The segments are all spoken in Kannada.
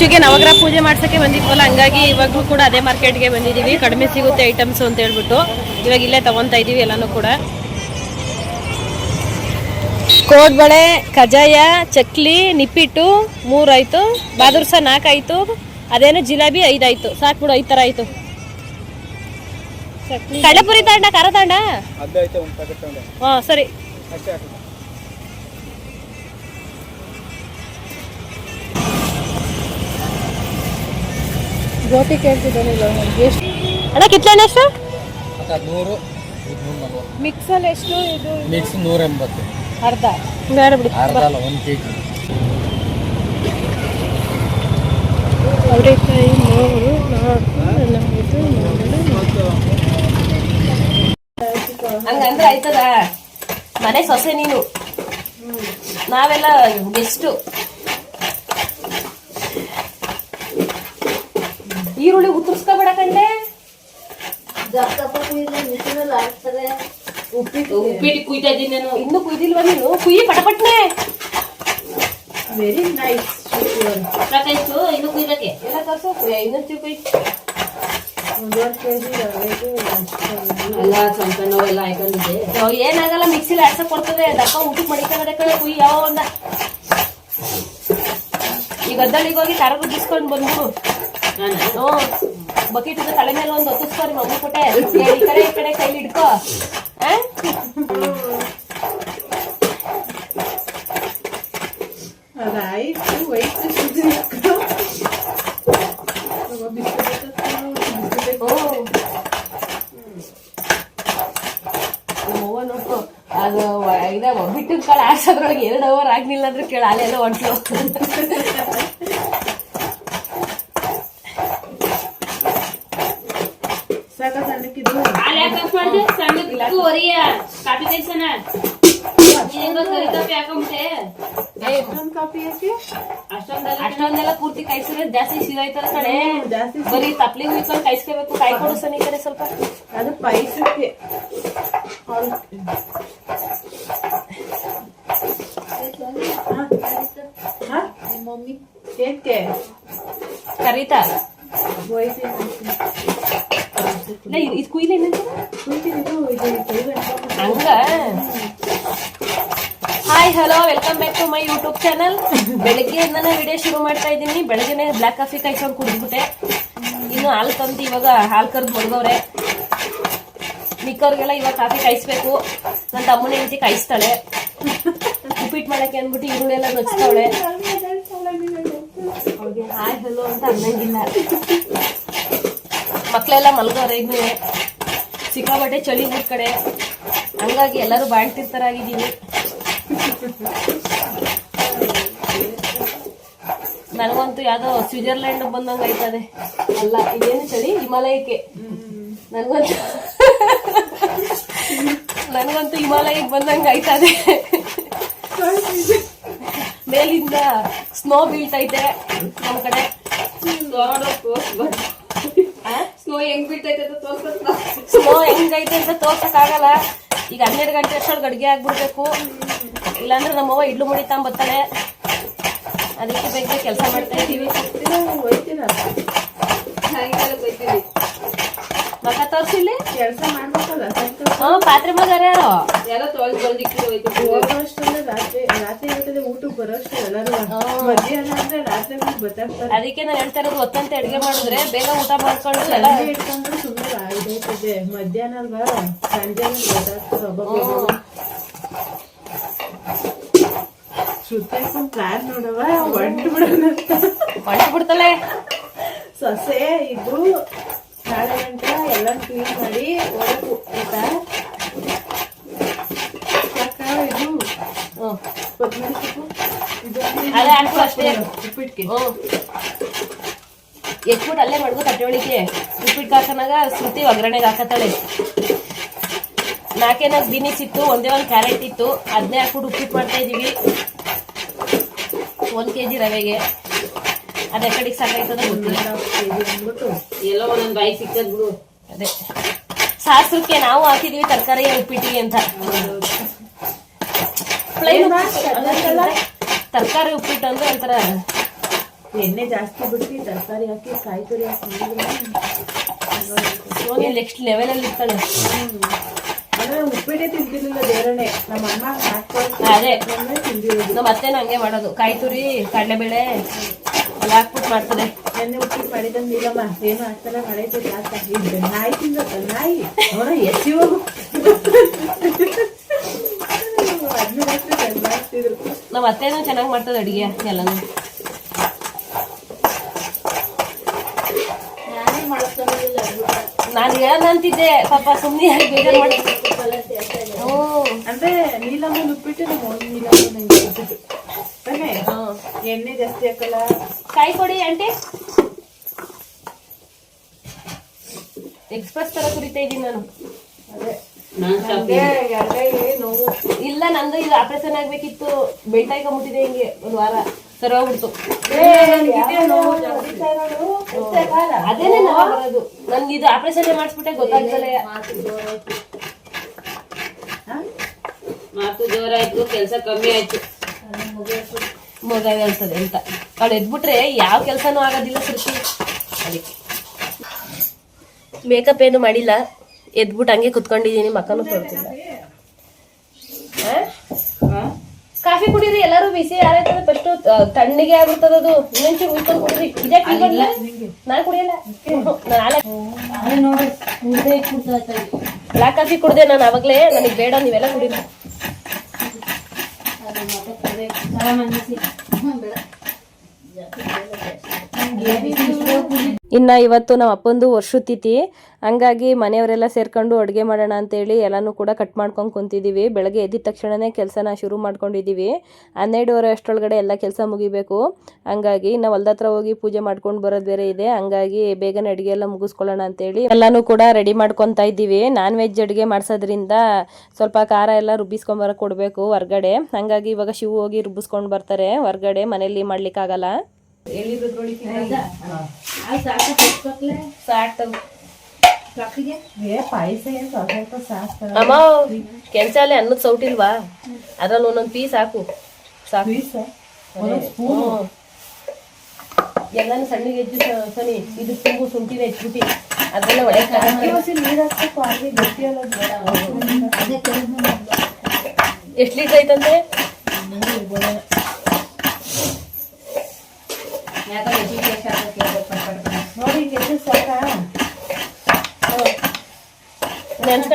ಯಶುಗೆ ನವಗ್ರಹ ಪೂಜೆ ಮಾಡ್ಸಕ್ಕೆ ಬಂದಿದ್ವಲ್ಲ ಹಂಗಾಗಿ ಇವಾಗಲೂ ಕೂಡ ಅದೇ ಮಾರ್ಕೆಟ್ಗೆ ಬಂದಿದ್ದೀವಿ. ಕಡಿಮೆ ಸಿಗುತ್ತೆ ಐಟಮ್ಸ್ ಅಂತ ಹೇಳ್ಬಿಟ್ಟು. ಇವಾಗ ಇಲ್ಲೇ ತಗೊಂತಾ ಇದೀವಿ ಎಲ್ಲಾನು ಕೂಡ. ಕೋಡ್ಬಳೆ ಕಜಾಯ ಚಕ್ಲಿ ನಿಪ್ಪಿಟ್ಟು ಮೂರಾಯ್ತು. ಬಾದುರ್ಸ ನಾಲ್ಕಾಯ್ತು. ಅದೇನು ಜಿಲಾಬಿ ಐದಾಯ್ತು. ಸಾಕ್ಬಿಡು ಐದು ಥರ ಆಯ್ತು. ಕಡಲೆಪುರಿ ತಾಂಡ ಖಾರ ತಾಂಡ? ಹ ಐತೆ ಒಂದು ಪ್ಯಾಕೆಟ್ ತಗೊಂಡೆ. ಹಾಂ ಸರಿ. ಗೋಪಿ ಕೇಳ್ತಿದ್ದಾನೆ ಎಷ್ಟು ಅಣ್ಣ ಕಿತ್ಲೆಣ್ಣ ಎಷ್ಟು? ನೂರು ಮಿಕ್ಸಲ್ಲಿ ಎಷ್ಟು ಇದು? ಮಿಕ್ಸ್ ನೂರ ಎಂಬತ್ತು. ಅರ್ಧ. ಬೇಡ ಬಿಡಿ. ಅರ್ಧ ಅಲ್ಲ ಒಂದು ಕೆ ಜಿ ಅವರೆಕಾಯಿ ಮೂರು ನಾಲ್ಕು ಐದು ಹಂಗಂದ್ರೆ ಆಯ್ತದ? ಮನೆ ಸೊಸೆ ನೀನು. ನಾವೆಲ್ಲ ಗೆಸ್ಟು ಈರುಳ್ಳಿ ಉತ್ತರಿಸ್ಕೊಬೇಡ ಕಂಡೆ ಉಪ್ಪಿಟ್ಟು. ಉಪ್ಪಿಟ್ಟು ಕುಯ್ತಾ ಇದ್ದೀನಿ ನಾನು. ಇನ್ನು ಕುಯ್ದಿಲ್ವಾ ನೀನು? ಕುಯ್ಯಿ ಪಟಪಟ್ನೆ. ವೆರಿ ನೈಸ್ ಸಾಕಾಯ್ತು ಇನ್ನು ಕುಯ್ದಕ್ಕೆ ಎಲ್ಲ ತೋರ್ಸು. ಇನ್ನೊಂದು ಎಲ್ಲ ಸ್ವಲ್ಪ ನೋವೆಲ್ಲ ಹಾಕೊಂಡಿದ್ದೆ ಏನಾಗಲ್ಲ ಮಿಕ್ಸಿಲಿ ಆಡ್ಸಕ್ ಕೊಡ್ತದೆ. ದಪ್ಪ ಊಟಕ್ಕೆ ಮಡಿಕೊಂಡೆ ಕಡೆ ಕುಯ್ ಯಾವ ಒಂದ. ಈಗ ಗದ್ದಳಿಗೆ ಹೋಗಿ ಖಾರ ರುಬ್ಬಿಸ್ಕೊಂಡು ಬಂದ್ಬಿಡು. ಬಕೆಟ್ ತಲೆ ಮೇಲೆ ಒಂದು ಹೊತ್ತಿಸ್ಕೊಂಡು ಮಮ್ಮಿ ಕೊಟ್ಟೆ. ಈ ಕಡೆ ಈ ಕಡೆ ಕೈಲಿ ಹಿಡ್ಕೋ? ಅದಾಯ್ತು ವೈಟ್ ನೋಡ್ಕೊ ಅದು ಇದ ಬಿಟ್ಟಿನ ಕಾಳು ಆಡ್ಸೋದ್ರೊಳಗೆ ಎರಡು ಅವರ್ ಆಗ್ಲಿಲ್ಲ ಅಂದ್ರೆ ಕೇಳ ಅಲ್ಲೆಲ್ಲ ಹೊಂಟ್ಲು ಪೂರ್ತಿ ಕಾಯಿಸಿದ್ರೆ ಜಾಸ್ತಿ ಸಿಗಾಯ್ತದ ಕಡೆ ಜಾಸ್ತಿ ಬರೀ ತಪ್ಲಿ ಉಯ್ಕೊಂಡು ಕಾಯಿಸ್ಕೋಬೇಕು ಕಾಯಿ ಕೊಡು ಸನಿ ಈ ಕಡೆ ಸ್ವಲ್ಪ. ಅದು ಪಾಯಸಕ್ಕೆ ಮಮ್ಮಿ? ಏಕೆ? ಕರೀತಾ? ಹೋಯ್ತೀನಿ ಇಲ್ಲ ಇದು ಕುಯ್ಲಿ ಏನಂತ ಕುಯ್ತೀನಿ ಇದು ಇದು ಕೈ ಗಂಟೆ ಹಂಗ hi hello welcome back to my YouTube channel ಬೆಳಗ್ಗೆಯಿಂದನೇ video ಶುರು ಮಾಡ್ತಾ ಇದ್ದೀನಿ. ಬೆಳಗ್ಗೆನೆ ಬ್ಲ್ಯಾಕ್ ಕಾಫಿ ಕಾಯ್ಕೊಂಡು ಕುಡಿದ್ಬಿಟ್ಟೆ. ಇನ್ನು ಹಾಲು ತಂದು ಇವಾಗ ಹಾಲು ಕರೆದು ಮಡ್ಗವ್ರೆ ಮಿಕ್ಕವ್ರಿಗೆಲ್ಲ ಇವಾಗ ಕಾಫಿ ಕಾಯಿಸ್ಬೇಕು. ನನ್ನ ತಮ್ಮನ ಹೆಂಡತಿ ಕಾಯಿಸ್ತಾಳೆ. ಉಪ್ಪಿಟ್ಟು ಮಾಡಕ್ಕೆ ಅಂದ್ಬಿಟ್ಟು ಈರುಳ್ಳಿ ಎಲ್ಲ ನಚ್ತಾವಳೆ. ಅವ್ರಿಗೆ ಹಾಯ್ ಹಲೋ ಅಂತ ಅನ್ನಂಗಿಲ್ಲ ಮಕ್ಕಳೆಲ್ಲ ಮಲ್ಗವ್ರೆ ಇನ್ನು. ಸಿಕ್ಕಾಪಟ್ಟೆ ಚಳಿ ಊರ್ ಕಡೆ. ಹಂಗಾಗಿ ಎಲ್ಲರೂ ಬಾಳ್ತಿರ್ತಾರಾಗಿದ್ದೀನಿ ನನಗಂತೂ ಯಾವ್ದೋ ಸ್ವಿಟ್ಜರ್ಲೆಂಡ್ ಬಂದಂಗ ಆಯ್ತದೆ. ಅಲ್ಲ ಇದೇನು ಚಳಿ? ಹಿಮಾಲಯಕ್ಕೆ. ನನಗಂತೂ ನನಗಂತೂ ಹಿಮಾಲಯಕ್ಕೆ ಬಂದಂಗ ಆಯ್ತದೆ. ಮೇಲಿಂದ ಸ್ನೋ ಬೀಳ್ತೈತೆ ನಮ್ಮ ಕಡೆ. ಸ್ನೋ ಹೆಂಗ್ ಬೀಳ್ತೈತೆ ಅಂತ ಸ್ನೋ ಹೆಂಗೈತೆ ಅಂತ ತೋರ್ಸಕ್ ಆಗಲ್ಲ. ಈಗ ಹನ್ನೆರಡು ಗಂಟೆ ಅಷ್ಟೊಳಗೆ ಅಡುಗೆ ಆಗ್ಬಿಡ್ಬೇಕು. ಇಲ್ಲಾಂದ್ರೆ ನಮ್ಮವ್ವ ಇಡ್ಲು ಮುಡಿ ಬರ್ತಾಳೆ ಅದಕ್ಕೆ ಬೇಗ ಕೆಲಸ ಮಾಡ್ತಾ ಇದ್ದೀವಿ. ಮಕ ತೋರ್ಸಿಲ್ಲಿ ಕೆಲಸ ಮಾಡ್ಬೇಕಲ್ಲ ಹ್ಞೂ ಪಾತ್ರೆ ಮಗಾರ ಯಾರು? ಎಲ್ಲ ತೊಳೆದು ಬಂದಿಕ್ಕಿ ಹೋಯ್ತು ಹೋಗೋಷ್ಟಲ್ಲೇ ರಾತ್ರಿ ರಾತ್ರಿ ಇರ್ತದೆ ಊಟಕ್ಕೆ ಬರೋಷ್ಟು ಎಲ್ಲರೂ ಮಧ್ಯಾಹ್ನ ಅಂದ್ರೆ ರಾತ್ರಿ ಗೊತ್ತಾಗ್ತಾರೆ ಅದಕ್ಕೆ ನಾನು ಹೇಳ್ತಾ ಇರೋದು ಹೊತ್ತಂತೆ ಅಡ್ಗೆ ಮಾಡಿದ್ರೆ ಬೇಗ ಊಟ ಮಾಡ್ಕೊಂಡು ಎಲ್ಲ ಇಟ್ಕೊಂಡ್ರೆ ಸುಮ್ಮನೆ ಇದೈತದೆ ಮಧ್ಯಾಹ್ನ ಅಲ್ವಾ? ಸಂಜೆ ಗೊತ್ತಾಗ್ತದೆ ಪ್ಲಾನ್ ನೋಡವ ಹೊಂಟು ಬಿಡೋಣ ಅಂತ. ಹೊಂಟು ಬಿಡ್ತಲೆ. ಸೊಸೆ ಇದು ನಾಳೆ ಗಂಟ ಎಲ್ಲ ಕ್ಲೀನ್ ಮಾಡಿ ಹೋಗ್ಬೇಕು ಆಯ್ತಾ ಇದು ಹ್ಞೂ. ಎತ್ಬಿಟ್ಟು ಅಲ್ಲೇ ಮಾಡ್ಕೋ ತಟ್ಟೆ ಒಳಗೆ ಉಪ್ಪಿಟ್ಟು ಹಾಕನಾಗ ಸುತ್ತಿ ಒಗ್ಗರಣೆಗೆ ಹಾಕತ್ತಾಳೆ. ನಾಲ್ಕೇ ನಾಲ್ಕು ಇತ್ತು ಒಂದೇ ಒಂದು ಕ್ಯಾರೆಟ್ ಇತ್ತು. ಅದನ್ನೇ ಹಾಕ್ಬಿಟ್ಟು ಉಪ್ಪಿಟ್ಟು ಮಾಡ್ತಾ ಇದೀವಿ. ಒಂದು ಕೆ ಜಿ ರವೆಗೆ. ಅದೇ ಕಡೆಗೆ ಸಾಕಾಯ್ತದ ಗೊತ್ತಿಲ್ಲ. ಎಲ್ಲೋ ಒಂದೊಂದು ಬಾಯಿ ಸಿಕ್ಕದ್ ಬಿಡು. ಅದೇ. ಸಾಸಕ್ಕೆ ನಾವು ಹಾಕಿದೀವಿ ತರಕಾರಿ ಉಪ್ಪಿಟ್ಟಿಗೆ ಅಂತ. ತರಕಾರಿ ಉಪ್ಪಿಟ್ಟು ಅಂದ್ರೆ ಒಂಥರ ಎಣ್ಣೆ ಜಾಸ್ತಿ ಬಿಟ್ಟು ತರಕಾರಿ ಹಾಕಿ ಕಾಯಿ ತುರಿ ಹಾಕಿ ನೆಕ್ಸ್ಟ್ ಲೆವೆಲ್ ಅಲ್ಲಿ ಇರ್ತಾಳೆ. ಉಪ್ಪಿಟ್ಟೆ ತಿಂತಿರ್ಲಿಲ್ಲ ಬೇರೆನೆ ನಮ್ಮ ಅಮ್ಮ ಹಾಕ್ಕೊಂಡು ಅದೇ. ತಿಂದಿರೋದು. ನಮ್ಮ ಅತ್ತೆನ ಹಂಗೆ ಮಾಡೋದು. ಕಾಯಿ ತುರಿ ಕಡಲೆಬೇಳೆ ಎಲ್ಲ ಹಾಕ್ಬಿಟ್ಟು ಮಾಡ್ತದೆ. ಎಣ್ಣೆ ಉಪ್ಪಿಟ್ಟು ಮಾಡಿದಂಗಿಲ್ಲಮ್ಮ. ಏನು ಆಗ್ತಾರ ಮಾಡೈತೆ ಜಾಸ್ತಿ ನಾಯಿ ತಿಂದತ್ತ ನಾಯಿ. ನೋಡ ಎಸಿ ಹೋಗು. ನಮ್ಮ ಅತ್ತೆನ ಚೆನ್ನಾಗಿ ಮಾಡ್ತದೆ ಅಡಿಗೆ ಎಲ್ಲನೂ. ನಾನೇ ಹೇಳಂತಿದ್ದೆ ಅಂತಿದ್ದೆ ಪಾಪ ಸುಮ್ಮನೆ ಬೇಜಾರು ಮಾಡಿ ಅಂದ್ರೆ ನೀಲಮ್ಮನ ಉಪ್ಪಿಟ್ಟು ನಮ್ಮ ನೀಲಮ್ಮನ ಎಣ್ಣೆ ಜಾಸ್ತಿ ಹಾಕಲ್ಲ. ಕಾಯಿ ಕೊಡಿ ಆಂಟಿ? ಎಕ್ಸ್ಪ್ರೆಸ್ ತರ ಕುರಿತಾ ಇದ್ದೀನಿ ನಾನು. ಇಲ್ಲ ನಂದು ಇದು ಆಪರೇಷನ್ ಆಗ್ಬೇಕಿತ್ತು. ಬೆಲ್ಟ್ ಹಾಕೊಂಬಿಟ್ಟಿದೆ ಹಿಂಗೆ ಒಂದು ವಾರ. ಸರಿ ಹೋಗ್ಬಿಡ್ತು. ಅದೇನೇ ಬರೋದು ನನ್ಗೆ ಇದು ಆಪರೇಷನ್ ಮಾಡಿಸ್ಬಿಟ್ಟೆ ಗೊತ್ತಾಗ್ತಲೆ. ಹಾ? ಮಾತು ಜೋರಾಯ್ತು, ಕೆಲಸ ಕಮ್ಮಿ ಆಯ್ತು. ಮಗ ಅನ್ಸದೆ ಅಂತ. ಅವ್ಳು ಎದ್ಬಿಟ್ರೆ ಯಾವ ಕೆಲಸನೂ ಆಗೋದಿಲ್ಲ ಸೃಷ್ಟಿ. ಅದಕ್ಕೆ. ಮೇಕಪ್ ಏನು ಮಾಡಿಲ್ಲ. ಎದ್ಬಿಟ್ಟು ಹಂಗೆ ಕುತ್ಕೊಂಡಿದ್ದೀನಿ, ಮಕ್ಕನೂ ತೋರ್ತಿಲ್ಲ? ಕಾಫಿ ಕುಡೀರಿ ಎಲ್ಲರೂ ಬಿಸಿ ಯಾರಾಯ್ತದೆ ಫಸ್ಟ್ ತಣ್ಣಗೆ ಆಗ್ಬಿಡ್ತದ ಅದು. ಇನ್ನೊಂಚೂರು ಉಳ್ಕೊಂಡು ಕುಡೀರಿ. ಇದೇ ಟೀ ಬರ್ಲ ನಾನು ಕುಡಿಯಲ್ಲ. ನಾಳೆ. ಬ್ಲಾಕ್ ಕಾಫಿ ಕುಡಿದೆ ನಾನು ಆವಾಗಲೇ. ನನಗೆ ಬೇಡ ನೀವೆಲ್ಲ ಕುಡೀರಿ. ಇನ್ನ ಇವತ್ತು ನಮ್ಮ ಅಪ್ಪಂದು ವರ್ಷ ತಿಥಿ. ಹಂಗಾಗಿ ಮನೆಯವರೆಲ್ಲ ಸೇರ್ಕೊಂಡು ಅಡುಗೆ ಮಾಡೋಣ ಅಂತೇಳಿ ಎಲ್ಲನೂ ಕೂಡ ಕಟ್ ಮಾಡ್ಕೊಂಡು ಕುಂತಿದ್ದೀವಿ ಬೆಳಗ್ಗೆ ಎದ್ದಿದ ತಕ್ಷಣನೇ ಕೆಲಸನ ಶುರು ಮಾಡ್ಕೊಂಡಿದ್ದೀವಿ ಹನ್ನೆರಡುವರೆ ಅಷ್ಟೊಳಗಡೆ ಎಲ್ಲ ಕೆಲಸ ಮುಗಿಬೇಕು. ಹಂಗಾಗಿ ನಾವು ಹೊಲ್ದ ಹತ್ರ ಹೋಗಿ ಪೂಜೆ ಮಾಡ್ಕೊಂಡು ಬರೋದು ಬೇರೆ ಇದೆ. ಹಂಗಾಗಿ ಬೇಗನೆ ಅಡುಗೆ ಎಲ್ಲ ಮುಗಿಸ್ಕೊಳ್ಳೋಣ ಅಂತೇಳಿ ಎಲ್ಲನೂ ಕೂಡ ರೆಡಿ ಮಾಡ್ಕೊತಾ ಇದ್ದೀವಿ. ನಾನ್ ವೆಜ್ ಅಡುಗೆ ಮಾಡ್ಸೋದ್ರಿಂದ ಸ್ವಲ್ಪ ಖಾರ ಎಲ್ಲ ರುಬ್ಬಿಸ್ಕೊಂಬರಕ್ಕೆ ಕೊಡಬೇಕು ಹೊರ್ಗಡೆ. ಹಂಗಾಗಿ ಇವಾಗ ಶಿವ ಹೋಗಿ ರುಬ್ಬಿಸ್ಕೊಂಡು ಬರ್ತಾರೆ. ಹೊರ್ಗಡೆ ಮನೇಲಿ ಮಾಡ್ಲಿಕ್ಕಾಗಲ್ಲ. ಅಮ್ಮ ಕೆಲ್ಸ ಅಲ್ಲೇ ಅನ್ನದ ಸೌಟಿಲ್ವಾ? ಅದ್ರಲ್ಲಿ ಒಂದೊಂದು ಪೀಸ್ ಹಾಕು. ಸಾಕು. ಎಲ್ಲಾನು ಸಣ್ಣಗೆ ಹೆಜ್ಜು ಸ- ಸನಿ ಇದು ತುಂಬು ಶುಂಠಿನ ಹೆಚ್ಚುಟಿ ಅದೆಲ್ಲ ಒಳ್ಳೆ ಎಷ್ಟು ಲೀಟರ್ ಐತಂತೆ ನೋಡಿ ಎಷ್ಟು ಸಾಕ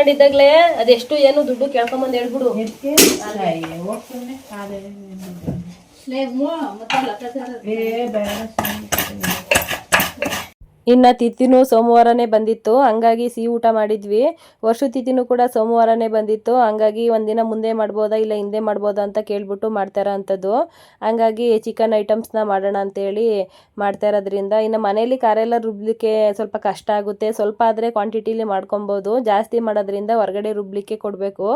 ನೆನ್ಸ್ಕೊಂಡಿದ್ದಾಗ್ಲೇ ಅದೆಷ್ಟು ಏನು ದುಡ್ಡು ಕೇಳ್ಕೊಂಬಂದು ಹೇಳ್ಬಿಡು. ಏ ಬೇಡ. ಇನ್ನು ತಿಥಿನೂ ಸೋಮವಾರನೇ ಬಂದಿತ್ತು, ಹಂಗಾಗಿ ಸಿಹಿ ಊಟ ಮಾಡಿದ್ವಿ. ವರ್ಷ ತಿಥಿನೂ ಕೂಡ ಸೋಮವಾರನೇ ಬಂದಿತ್ತು, ಹಂಗಾಗಿ ಒಂದಿನ ಮುಂದೆ ಮಾಡ್ಬೋದಾ ಇಲ್ಲ ಹಿಂದೆ ಮಾಡ್ಬೋದಾ ಅಂತ ಕೇಳ್ಬಿಟ್ಟು ಮಾಡ್ತಾರ ಅಂಥದ್ದು ಹಂಗಾಗಿ ಚಿಕನ್ ಐಟಮ್ಸ್ನ ಮಾಡೋಣ ಅಂತೇಳಿ ಮಾಡ್ತಾ ಇರೋದ್ರಿಂದ. ಇನ್ನು ಮನೇಲಿ ಎಲ್ಲ ರುಬ್ಲಿಕ್ಕೆ ಸ್ವಲ್ಪ ಕಷ್ಟ ಆಗುತ್ತೆ. ಸ್ವಲ್ಪ ಆದರೆ ಕ್ವಾಂಟಿಟಿಲಿ ಮಾಡ್ಕೊಬೋದು. ಜಾಸ್ತಿ ಮಾಡೋದ್ರಿಂದ ಹೊರಗಡೆ ರುಬ್ಲಿಕ್ಕೆ ಕೊಡಬೇಕು.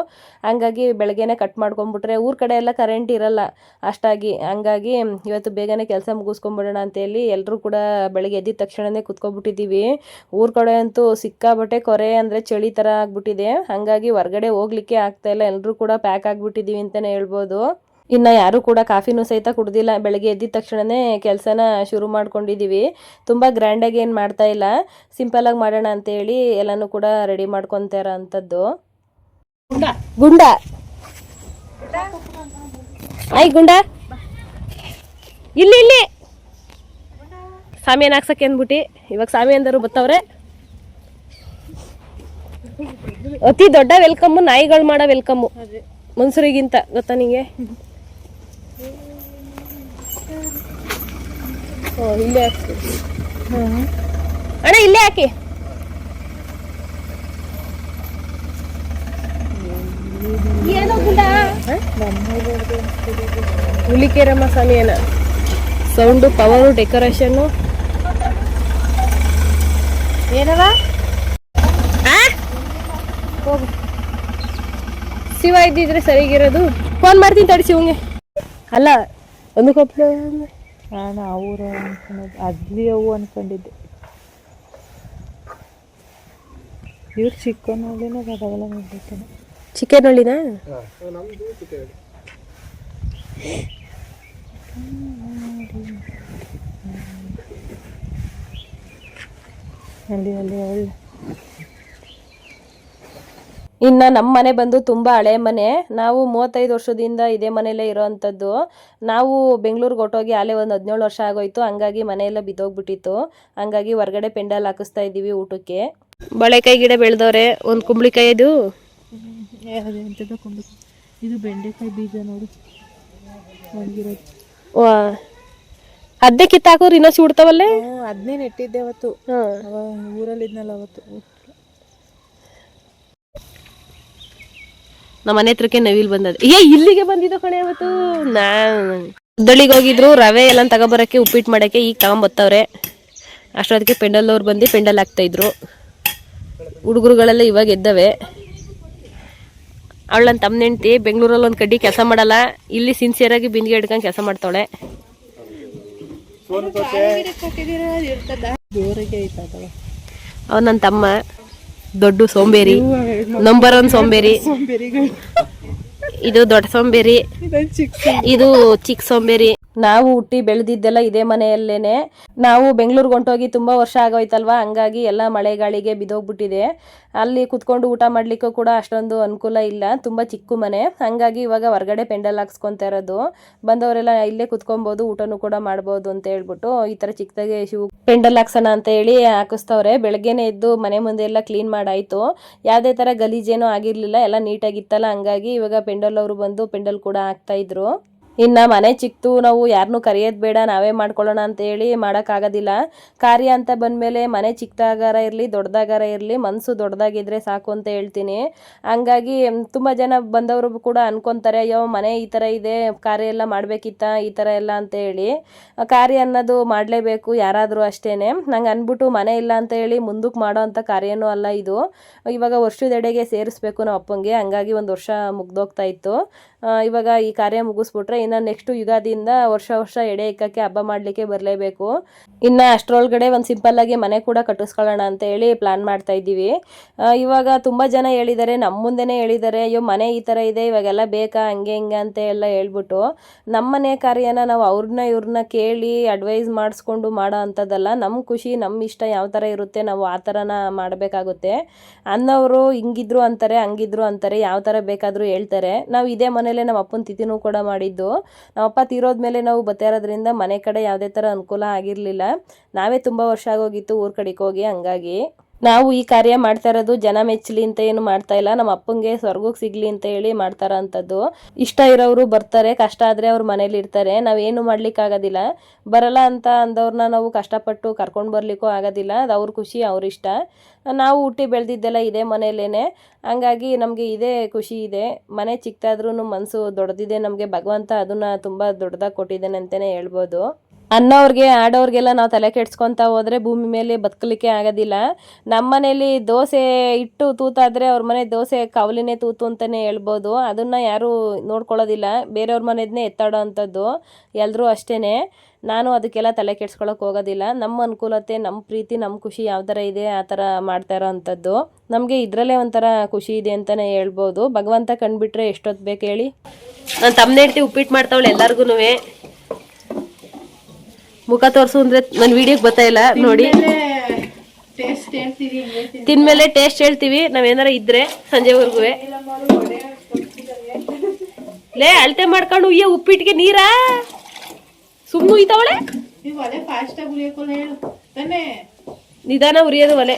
ಹಂಗಾಗಿ ಬೆಳಗ್ಗೆನೆ ಕಟ್ ಮಾಡ್ಕೊಂಬಿಟ್ರೆ ಊರ ಕಡೆ ಎಲ್ಲ ಕರೆಂಟ್ ಇರಲ್ಲ ಅಷ್ಟಾಗಿ. ಹಂಗಾಗಿ ಇವತ್ತು ಬೇಗನೆ ಕೆಲಸ ಮುಗಿಸ್ಕೊಂಬಿಡೋಣ ಅಂತೇಳಿ ಎಲ್ಲರೂ ಕೂಡ ಬೆಳಗ್ಗೆ ಎದ್ದಿದ ತಕ್ಷಣನೇ ಕುತ್ಕೊಬಿಟ್ಟಿದ್ದೀವಿ ಊರ ಕಡೆ ಅಂತೂ ಸಿಕ್ಕಾಬಟ್ಟೆ ಕೊರೆ ಅಂದರೆ ಚಳಿ ಥರ ಆಗ್ಬಿಟ್ಟಿದೆ ಹಾಗಾಗಿ ಹೊರಗಡೆ ಹೋಗ್ಲಿಕ್ಕೆ ಆಗ್ತಾ ಇಲ್ಲ ಎಲ್ಲರೂ ಕೂಡ ಪ್ಯಾಕ್ ಆಗಿಬಿಟ್ಟಿದ್ದೀವಿ ಅಂತಲೇ ಹೇಳ್ಬೋದು ಇನ್ನು ಯಾರೂ ಕೂಡ ಕಾಫಿನೂ ಸಹಿತ ಕುಡ್ದಿಲ್ಲ ಬೆಳಗ್ಗೆ ಎದ್ದಿದ ತಕ್ಷಣವೇ ಕೆಲಸನ ಶುರು ಮಾಡ್ಕೊಂಡಿದ್ದೀವಿ ತುಂಬ ಗ್ರ್ಯಾಂಡಾಗಿ ಏನು ಮಾಡ್ತಾ ಇಲ್ಲ ಸಿಂಪಲಾಗಿ ಮಾಡೋಣ ಅಂತೇಳಿ ಎಲ್ಲನೂ ಕೂಡ ರೆಡಿ ಮಾಡ್ಕೊತಾರ ಅಂಥದ್ದು ಗುಂಡ ಆಯ್ ಗುಂಡ ಇಲ್ಲಿ ಇಲ್ಲಿ ಸಾಮಿಯನ್ ಹಾಕ್ಸಕ್ಕೆ ಅಂದ್ಬಿಟ್ಟು ಇವಾಗ ಸಾಮಿ ಅಂದರು ಬತ್ತವ್ರೆ. ಅತಿ ದೊಡ್ಡ ವೆಲ್ಕಮ್ಮು ನಾಯಿಗಳು ಮಾಡೋ ವೆಲ್ಕಮ್ಮು ಮನ್ಸೂರಿಗಿಂತ, ಗೊತ್ತಾ ನಿಂಗೆ? ಇಲ್ಲೇ ಅಣ್ಣ, ಇಲ್ಲೇ ಹಾಕಿ. ಹುಲಿಕೆರಮ್ಮ ಸ್ವಾಮಿಯನ ಸೌಂಡು ಪವರು ಡೆಕೋರೇಷನ್ನು ಏನವ? ಹೋಗು. ಶಿವ ಇದ್ದಿದ್ರೆ ಸರಿಗಿರೋದು. ಫೋನ್ ಮಾಡ್ತೀನಿ ತಡಿ ಶಿವಂಗೆ ಅಲ್ಲ ಒಂದು ಕೊಪ್ಪಳ ನಾನು ಅವ್ರು ಅನ್ಕೊಂಡ್ ಅದ್ಲಿ ಅವು ಅನ್ಕೊಂಡಿದ್ದೆ. ಇವ್ರು ಚಿಕ್ಕನಲ್ಲಿನೇ ಬರವಲ್ಲ ಮಾಡ್ಬೇಕಾನೆ ಚಿಕನ್ ಹಳ್ಳಿನಾ ಅಲ್ಲಿ ಅಲ್ಲಿ ಒಳ್ಳೆ ಇನ್ನು ನಮ್ಮ ಮನೆ ಬಂದು ತುಂಬ ಹಳೆ ಮನೆ. ನಾವು ಮೂವತ್ತೈದು ವರ್ಷದಿಂದ ಇದೇ ಮನೆಯಲ್ಲೇ ಇರೋವಂಥದ್ದು ನಾವು ಬೆಂಗಳೂರಿಗೆ ಹೊಟ್ಟೋಗಿ ಅಲ್ಲೇ ಒಂದು ಹದಿನೇಳು ವರ್ಷ ಆಗೋಯ್ತು. ಹಂಗಾಗಿ ಮನೆಯೆಲ್ಲ ಬಿದ್ದೋಗ್ಬಿಟ್ಟಿತ್ತು. ಹಂಗಾಗಿ ಹೊರಗಡೆ ಪೆಂಡಲ್ ಹಾಕಿಸ್ತಾ ಇದ್ದೀವಿ ಊಟಕ್ಕೆ. ಬಳೆಕಾಯಿ ಗಿಡ ಬೆಳೆದವ್ರೆ ಒಂದು ಕುಂಬಳಿಕಾಯಿ ಇದು ಇದು ಬೆಂಡೆಕಾಯಿ ಬೀಜ ನೋಡಿ. ಒಣಗಿರೋದು ವಾ ಅದ್ದೇ ಕಿತ್ತಾಕೋರು ಇನ್ನೂ ಸುಡ್ತಾವಲ್ಲೇ ಅದನ್ನೇ ನೆಟ್ಟಿದ್ದೆ ಅವತ್ತು. ಊರಲ್ಲಿ ಇದ್ನಲ್ಲ ಅವತ್ತು. ನಮ್ಮ ಮನೆ ಹತ್ರಕ್ಕೆ ನವಿಲ್ ಬಂದದ ಏ ಇಲ್ಲಿಗೆ ಬಂದಿದ್ದು ಕಣೆ ಅವತ್ತು? ನಾನು ಉದ್ದಳಿಗೆ ಹೋಗಿದ್ರು ರವೆ ಎಲ್ಲ ತಗೊಬರಕ್ಕೆ ಉಪ್ಪಿಟ್ಟು ಮಾಡಕ್ಕೆ ಈಗ ತಗೊಂಬತ್ತವ್ರೆ ಅಷ್ಟೊತ್ತಿಗೆ ಪೆಂಡಲ್ ಅವ್ರು ಬಂದು ಪೆಂಡಲ್ ಹಾಕ್ತಾ ಇದ್ರು. ಹುಡುಗರುಗಳೆಲ್ಲ ಇವಾಗ ಎದ್ದವೆ. ಅವಳ ನನ್ನ ತಮ್ಮ ನೆಂಟಿ ಬೆಂಗಳೂರಲ್ಲಿ ಒಂದು ಕಡ್ಡಿ ಕೆಲಸ ಮಾಡಲ್ಲ. ಇಲ್ಲಿ ಸಿನ್ಸಿಯರ್ ಆಗಿ ಬಿಂದಿಗೆ ಹಿಡ್ಕೊಂಡು ಕೆಲಸ ಮಾಡ್ತಾಳೆ ಜೋರಿಗೆ ಅವ್ ನನ್ನ ತಮ್ಮ ದೊಡ್ಡ ಸೋಂಬೇರಿ ನಂಬರ್ ಒನ್ ಸೋಂಬೇರಿ. ಇದು ದೊಡ್ಡ ಸೋಂಬೇರಿ. ಇದು ಚಿಕ್ಕ ಸೋಂಬೇರಿ. ನಾವು ಹುಟ್ಟಿ ಬೆಳೆದಿದ್ದೆಲ್ಲ ಇದೇ ಮನೆಯಲ್ಲೇನೆ. ನಾವು ಬೆಂಗಳೂರಿಗೆ ಹೊಂಟೋಗಿ ತುಂಬ ವರ್ಷ ಆಗೋಯ್ತಲ್ವಾ? ಹಂಗಾಗಿ ಎಲ್ಲ ಮಳೆಗಾಳಿಗೆ ಬಿದ್ದೋಗ್ಬಿಟ್ಟಿದೆ. ಅಲ್ಲಿ ಕುತ್ಕೊಂಡು ಊಟ ಮಾಡಲಿಕ್ಕೂ ಕೂಡ ಅಷ್ಟೊಂದು ಅನುಕೂಲ ಇಲ್ಲ. ತುಂಬ ಚಿಕ್ಕ ಮನೆ. ಹಂಗಾಗಿ ಇವಾಗ ಹೊರಗಡೆ ಪೆಂಡಲ್ ಹಾಕ್ಸ್ಕೊತಾ ಇರೋದು. ಬಂದವರೆಲ್ಲ ಇಲ್ಲೇ ಕುತ್ಕೊಬೋದು, ಊಟನೂ ಕೂಡ ಮಾಡ್ಬೋದು ಅಂತ ಹೇಳ್ಬಿಟ್ಟು ಈ ಥರ ಚಿಕ್ಕದಾಗಿ ಶಿವ ಪೆಂಡಲ್ ಹಾಕ್ಸೋಣ ಅಂತ ಹೇಳಿ ಹಾಕಿಸ್ತವ್ರೆ. ಬೆಳಗ್ಗೆನೆ ಎದ್ದು ಮನೆ ಮುಂದೆ ಎಲ್ಲ ಕ್ಲೀನ್ ಮಾಡಾಯಿತು. ಯಾವುದೇ ಥರ ಗಲೀಜೇನೂ ಆಗಿರಲಿಲ್ಲ. ಎಲ್ಲ ನೀಟಾಗಿತ್ತಲ್ಲ. ಹಂಗಾಗಿ ಇವಾಗ ಪೆಂಡಲ್ ಅವರು ಬಂದು ಪೆಂಡಲ್ ಕೂಡ ಹಾಕ್ತಾ ಇದ್ರು. ಇನ್ನು ಮನೆ ಚಿಕ್ತು ನಾವು ಯಾರನ್ನೂ ಕರೆಯೋದು ಬೇಡ, ನಾವೇ ಮಾಡ್ಕೊಳ್ಳೋಣ ಅಂತ ಹೇಳಿ ಮಾಡೋಕ್ಕಾಗೋದಿಲ್ಲ. ಕಾರ್ಯ ಅಂತ ಬಂದಮೇಲೆ ಮನೆ ಚಿಕ್ಕದಾಗಾರ ಇರಲಿ, ದೊಡ್ಡದಾಗಾರ ಇರಲಿ ಮನಸ್ಸು ದೊಡ್ಡದಾಗಿದ್ರೆ ಸಾಕು ಅಂತ ಹೇಳ್ತೀನಿ. ಹಂಗಾಗಿ ತುಂಬ ಜನ ಬಂದವರು ಕೂಡ ಅನ್ಕೊತಾರೆ, ಅಯ್ಯೋ ಮನೆ ಈ ಥರ ಇದೆ, ಕಾರ್ಯ ಎಲ್ಲ ಮಾಡಬೇಕಿತ್ತ, ಈ ಥರ ಎಲ್ಲ ಅಂತ ಹೇಳಿ. ಕಾರ್ಯ ಅನ್ನೋದು ಮಾಡಲೇಬೇಕು, ಯಾರಾದರೂ ಅಷ್ಟೇ ನಂಗೆ ಅಂದ್ಬಿಟ್ಟು ಮನೆ ಇಲ್ಲ ಅಂತ ಹೇಳಿ ಮುಂದಕ್ಕೆ ಮಾಡೋ ಅಂಥ ಕಾರ್ಯನೂ ಅಲ್ಲ ಇದು. ಇವಾಗ ವರ್ಷದೆಡೆಗೆ ಸೇರಿಸ್ಬೇಕು ನಮ್ಮ ಅಪ್ಪಂಗೆ, ಹಂಗಾಗಿ ಒಂದು ವರ್ಷ ಮುಗ್ದೋಗ್ತಾ ಇತ್ತು. ಇವಾಗ ಈ ಕಾರ್ಯ ಮುಗಿಸ್ಬಿಟ್ರೆ ಇನ್ನು ನೆಕ್ಸ್ಟು ಯುಗಾದಿಯಿಂದ ವರ್ಷ ವರ್ಷ ಎಡೆ ಇಕ್ಕಕ್ಕೆ ಹಬ್ಬ ಮಾಡಲಿಕ್ಕೆ ಬರಲೇಬೇಕು. ಇನ್ನು ಅಷ್ಟರೊಳಗಡೆ ಒಂದು ಸಿಂಪಲ್ಲಾಗಿ ಮನೆ ಕೂಡ ಕಟ್ಟಿಸ್ಕೊಳ್ಳೋಣ ಅಂತ ಹೇಳಿ ಪ್ಲ್ಯಾನ್ ಮಾಡ್ತಾ ಇದ್ದೀವಿ. ಇವಾಗ ತುಂಬ ಜನ ಹೇಳಿದ್ದಾರೆ ನಮ್ಮ ಮುಂದೆನೇ ಹೇಳಿದ್ದಾರೆ, ಅಯ್ಯೋ ಮನೆ ಈ ಥರ ಇದೆ, ಇವಾಗೆಲ್ಲ ಬೇಕಾ, ಹಂಗೆ ಹಿಂಗೆ ಅಂತ ಎಲ್ಲ ಹೇಳ್ಬಿಟ್ಟು. ನಮ್ಮ ಮನೆ ಕಾರ್ಯನ ನಾವು ಅವ್ರನ್ನ ಇವ್ರನ್ನ ಕೇಳಿ ಅಡ್ವೈಸ್ ಮಾಡಿಸ್ಕೊಂಡು ಮಾಡೋ ಅಂಥದ್ದಲ್ಲ ನಮ್ಮ ಖುಷಿ ನಮ್ಮ ಇಷ್ಟ ಯಾವ ಥರ ಇರುತ್ತೆ, ನಾವು ಆ ಥರನ ಮಾಡಬೇಕಾಗುತ್ತೆ. ಅನ್ನೋರು ಹಿಂಗಿದ್ರು ಅಂತಾರೆ, ಹಂಗಿದ್ರು ಅಂತಾರೆ, ಯಾವ ಥರ ಬೇಕಾದರೂ ಹೇಳ್ತಾರೆ. ನಾವು ಇದೇ ಮನೇಲೆ ನಮ್ಮ ಅಪ್ಪನ ತಿಥಿನೂ ಕೂಡ ಮಾಡಿದ್ದು. ನಮ್ಮ ಅಪ್ಪ ತೀರೋದ್ಮೇಲೆ ನಾವು ಬತ್ತಾರೋದ್ರಿಂದ ಮನೆ ಕಡೆ ಯಾವುದೇ ಥರ ಅನುಕೂಲ ಆಗಿರಲಿಲ್ಲ. ನಾವೇ ತುಂಬ ವರ್ಷ ಆಗೋಗಿತ್ತು ಊರು ಕಡೆಗೆ ಹೋಗಿ, ಹಂಗಾಗಿ. ನಾವು ಈ ಕಾರ್ಯ ಮಾಡ್ತಾ ಇರೋದು ಜನ ಮೆಚ್ಚಲಿ ಅಂತ ಏನು ಮಾಡ್ತಾ ಇಲ್ಲ. ನಮ್ಮ ಅಪ್ಪಂಗೆ ಸ್ವರ್ಗಕ್ಕೆ ಸಿಗ್ಲಿ ಅಂತ ಹೇಳಿ ಮಾಡ್ತಾರ ಅಂಥದ್ದು ಇಷ್ಟ ಇರೋರು ಬರ್ತಾರೆ, ಕಷ್ಟ ಆದರೆ ಅವ್ರ ಮನೇಲಿ ಇರ್ತಾರೆ. ನಾವೇನು ಮಾಡ್ಲಿಕ್ಕಾಗೋದಿಲ್ಲ ಬರಲ್ಲ ಅಂತ ಅಂದವ್ರನ್ನ ನಾವು ಕಷ್ಟಪಟ್ಟು ಕರ್ಕೊಂಡು ಬರ್ಲಿಕ್ಕೂ ಆಗೋದಿಲ್ಲ. ಅದು ಅವ್ರ ಖುಷಿ, ಅವ್ರ ಇಷ್ಟ. ನಾವು ಹುಟ್ಟಿ ಬೆಳೆದಿದ್ದೆಲ್ಲ ಇದೇ ಮನೆಯಲ್ಲೇನೆ. ಹಂಗಾಗಿ ನಮಗೆ ಇದೇ ಖುಷಿ ಇದೆ. ಮನೆ ಚಿಕ್ಕದಾದ್ರೂ ಮನಸ್ಸು ದೊಡ್ಡದಿದೆ ನಮಗೆ. ಭಗವಂತ ಅದನ್ನ ತುಂಬ ದೊಡ್ಡದಾಗಿ ಕೊಟ್ಟಿದ್ದಾನೆ ಅಂತಲೇ ಹೇಳ್ಬೋದು. ಅನ್ನೋರ್ಗೆ, ಆಡೋರ್ಗೆಲ್ಲ ನಾವು ತಲೆ ಕೆಡ್ಸ್ಕೊತಾ ಹೋದ್ರೆ ಭೂಮಿ ಮೇಲೆ ಬದುಕಲಿಕ್ಕೆ ಆಗೋದಿಲ್ಲ. ನಮ್ಮ ಮನೇಲಿ ದೋಸೆ ಇಟ್ಟು ತೂತಾದ್ರೆ ಅವ್ರ ಮನೆ ದೋಸೆ ಕವಲಿನೇ ತೂತು ಅಂತಲೇ ಹೇಳ್ಬೋದು. ಅದನ್ನ ಯಾರೂ ನೋಡ್ಕೊಳ್ಳೋದಿಲ್ಲ. ಬೇರೆಯವ್ರ ಮನೆಯದನ್ನೇ ಎತ್ತಾಡೋ ಅಂಥದ್ದು ಎಲ್ಲರೂ ಅಷ್ಟೇ ನಾನು ಅದಕ್ಕೆಲ್ಲ ತಲೆ ಕೆಡ್ಸ್ಕೊಳಕ್ಕೆ ಹೋಗೋದಿಲ್ಲ. ನಮ್ಮ ಅನುಕೂಲತೆ ನಮ್ಮ ಪ್ರೀತಿ ನಮ್ಮ ಖುಷಿ ಯಾವ ಥರ ಇದೆ, ಆ ಥರ ಮಾಡ್ತಾ ಇರೋ ಅಂಥದ್ದು. ನಮಗೆ ಇದರಲ್ಲೇ ಒಂಥರ ಖುಷಿ ಇದೆ ಅಂತಲೇ ಹೇಳ್ಬೋದು. ಭಗವಂತ ಕಂಡುಬಿಟ್ರೆ ಎಷ್ಟೊತ್ತು ಬೇಕು ಹೇಳಿ? ನಾನು ತಮ್ಮನೆ ಇಡ್ತಿ ಉಪ್ಪಿಟ್ಟು ಮಾಡ್ತಾವಳೆ ಎಲ್ಲರಿಗೂ ಮುಖ ತೋರಿಸು ಅಂದ್ರೆ ನನ್ನ ವಿಡಿಯೋಗೆ ಬರ್ತಾ ಇಲ್ಲ ನೋಡಿ. ತಿಂದ್ಮೇಲೆ ಟೇಸ್ಟ್ ಹೇಳ್ತೀವಿ ನಾವೇನಾರ ಇದ್ರೆ ಸಂಜೆವರೆಗೂ. ಲೇ ಅಳತೆ ಮಾಡ್ಕೊಂಡು ಉಯ್ಯ ಉಪ್ಪಿಟ್ಟಿಗೆ ನೀರಾ? ಸುಮ್ಮನೆ ಉಯ್ತಾವಳೆ? ನಿಧಾನ ಉರಿಯೋದು ಒಲೆ.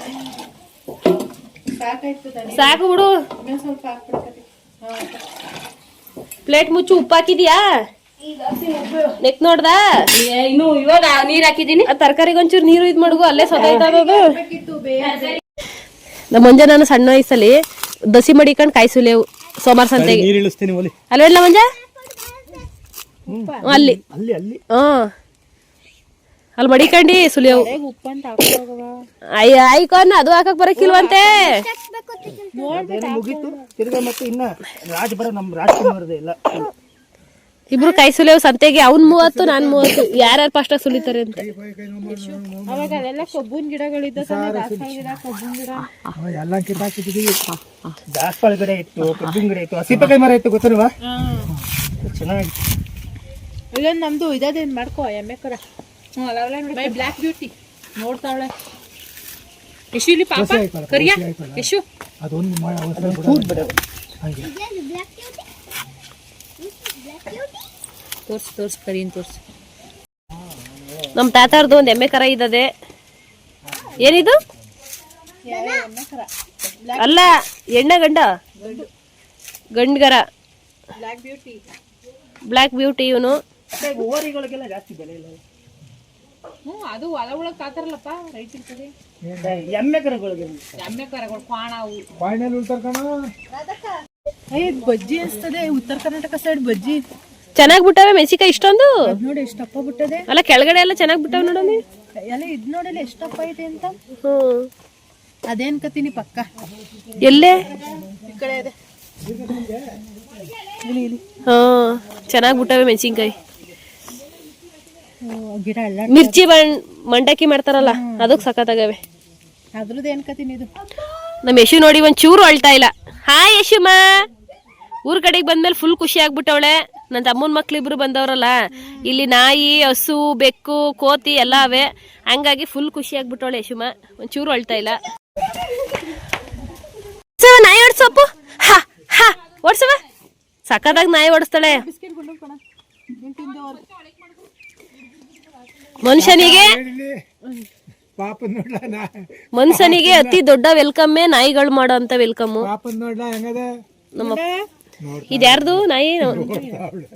ಸಾಕು ಬಿಡು. ಪ್ಲೇಟ್ ಮುಚ್ಚು ಉಪ್ಪು ಹಾಕಿದ್ಯಾ ನೆಕ್ ನೋಡ್ದ? ಇನ್ನು ಇವಾಗ ನೀರ್ ಹಾಕಿದೀನಿ ತರಕಾರಿಗೆ ಒಂಚೂರು ನೀರು ಇದ್ ಮಡಗು ಅಲ್ಲೇ ಸದಾ ಬೇಕಿತ್ತು ಬೇಗ. ನಮ್ಮ ಮಂಜ ನಾನು ಸಣ್ಣ ವಯಸ್ಸಲ್ಲಿ ದಸಿ ಮಡಿಕೊಂಡು ಕಾಯಿ ಸುಲಿಯವು ಸೋಮವಾರ ಸಂತೆಗೆ. ನೀರು ಇಳಿಸ್ತೀನಿ ಒಲಿ. ಅಲ್ವೇಲ್ಲ ಮಂಜ? ಅಲ್ಲಿ. ಅಲ್ಲಿ ಅಲ್ಲಿ. ಮಡಿಕಂಡಿ ಸುಲಿಯವು ಉಪ್ಪು ಅಂತ ಹಾಕೋಗವ ಅಯ್ಯ ಆಯ್ಕೊನ್ನ ಅದು ಹಾಕಕ್ ಬರಕಿಲ್ವಂತೆ. ಮುಗಿತು ಮುಗೀತು. ತಿರ್ಗಾ ಮತ್ತೆ ಇನ್ನ ರಾಜ್ ಬರ ನಮ್ ರಾಜ್ಕುಮಾರ್ದೆ ಇಲ್ಲ. ಇಬ್ರು ಕೈ ಸುಲಿಯೋ ಸಂತೆಗೆ ಅವ್ನ್ ಮೂವತ್ತು ನಾನ್ ಮೂವತ್ತು. ಯಾರ್ಯಾರು ಫಸ್ಟ್ ಸುಲಿತಾರೆ ಅಂತ. ಅವಾಗ ಅದೆಲ್ಲ ಕಬ್ಬುನ್ ಗಿಡಗಳಿದ್ದ ತಾನೆ ದಾಸವಾಳ ಗಿಡ ಕಬ್ಬುನ್ ಗಿಡ. ಎಲ್ಲ ಕಿತ್ತಾಕಿದ್ದೀವಿ ದಾಸವಾಳ ಗಿಡ ಇತ್ತು ಕಬ್ಬಿನ ಗಿಡ ಇತ್ತು. ಮರ ಇತ್ತು ಗೊತ್ತಲ್ವಾ? ಚೆನ್ನಾಗಿ ಇಲ್ಲೊಂದು ನಮ್ದು ಇದೇನ್ ಮಾಡ್ಕೋ ಎಮ್ಮೆ ಕರ. ನೋಡಿ. ಅಲ್ಲ ಬ್ಲ್ಯಾಕ್ ಬ್ಯೂಟಿ ನೋಡ್ತಾವಳೆ. ಯಶು ಇಲ್ಲಿ ಪಾಪ. ಕರಿಯ. ಯಶು. ಅದೊಂದು ಮಾಡಿ ಅವಸರ ಹಾಗೆ. ತೋರ್ಸ್ ತೋರ್ಸಿ ಕರೀನ್ ತೋರ್ಸಿ? ನಮ್ಮ ತಾತಾರ್ದು ಒಂದು ಎಮ್ಮೆ ಕರ ಇದ್ದದೆ. ಏನಿದು? ಅಲ್ಲ ಎಣ್ಣೆ ಗಂಡ? ಗಂಡ್ಗರ. ಬ್ಲ್ಯಾಕ್ ಬ್ಯೂಟಿ ಇವನು. ಓರಿಗಳಿಗೆಲ್ಲ ಜಾಸ್ತಿ ಬೆಲೆ ಇಲ್ಲ ಹ್ಞೂ ಅದು ಹೊಲ ಒಳಗ್ ಕಾತಾರಲ್ಲಪ್ಪ ರೈತರ ಕಡೆ. ಎಮ್ಮೆ ಕರಗಳಿಗೆ ಎಮ್ಮೆ ಕರಗಳು ಕ್ವಾಣ ಅವು. ಬಾಯಿನಲ್ಲಿ ಉಳ್ತಾರ ಕಣ. ಬಜ್ಜಿ ಅನ್ಸ್ತದೆ ಉತ್ತರ ಕರ್ನಾಟಕ ಸೈಡ್ ಬಜ್ಜಿ. ಚೆನ್ನಾಗಿ ಬಿಟ್ಟಾವೆ ಮೆಣಸಿಕಾಯಿ ಇಷ್ಟೊಂದು? ನೋಡಿ ಎಷ್ಟಪ್ಪ ಬಿಟ್ಟದೆ. ಅಲ್ಲ ಕೆಳಗಡೆ ಎಲ್ಲ ಚೆನ್ನಾಗಿ ಬಿಟ್ಟಾವೆ ನೋಡಮ್ಮಿ ಎಲ್ಲ ಇದ್ ನೋಡಿಲ್ಲ ಎಷ್ಟಪ್ಪ ಐತೆ ಅಂತ? ಹ್ಞೂ ಅದೇನ್ ಕತೀನಿ ಪಕ್ಕ. ಎಲ್ಲೇ? ಈ ಕಡೆ ಇದೆ. ಹಾಂ ಚೆನ್ನಾಗಿ ಬಿಟ್ಟವೆ ಮೆಣಸಿನ್ಕಾಯಿ. ಹ್ಮ್, ಗಿಡ ಎಲ್ಲ ಮಿರ್ಚಿ ಬಣ್ ಮಂಡಕ್ಕಿ ಮಾಡ್ತಾರಲ್ಲ ಅದಕ್ಕೆ ಸಖತ್ತಾಗವೆ ಅದ್ರದ್ದು ಏನ್ ಕತೀನಿ ಇದು? ನಮ್ಮ ಯಶು ನೋಡಿ ಒಂದ್ ಚೂರು ಅಳ್ತಾ ಇಲ್ಲ. ಹಾಯ್ ಯಶುಮ. ಊರ್ ಕಡೆಗೆ ಬಂದ್ಮೇಲೆ ಫುಲ್ ಖುಷಿ ಆಗ್ಬಿಟ್ಟವಳೆ. ನನ್ನ ತಮ್ಮನ ಮಕ್ಳಿಬ್ರು ಬಂದವರಲ್ಲ. ಇಲ್ಲಿ ನಾಯಿ ಹಸು ಬೆಕ್ಕು ಕೋತಿ ಎಲ್ಲ ಅವೆ. ಹಂಗಾಗಿ ಫುಲ್ ಖುಷಿ ಆಗ್ಬಿಟ್ಟವಳೆ ಯಶುಮ. ಒಂಚೂರು ಚೂರು ಅಳ್ತಾ ಇಲ್ಲ. ನಾಯಿ ಓಡ್ಸಪ್ಪು ಹಾ ಹಾ ಓಡ್ಸವ ಸಖತ್ತಾಗಿ ನಾಯಿ ಓಡಿಸ್ತಾಳೆ. ಮನುಷ್ಯನಿಗೆ ಮನುಷ್ಯನಿಗೆ ಅತಿ ದೊಡ್ಡ ವೆಲ್ಕಮ್ಮೇ ನಾಯಿಗಳು ಮಾಡೋ ಅಂತ ವೆಲ್ಕಮ್ ಪಾಪನ್ ಇದ್ಯಾರ್ದು ನಾಯಿ?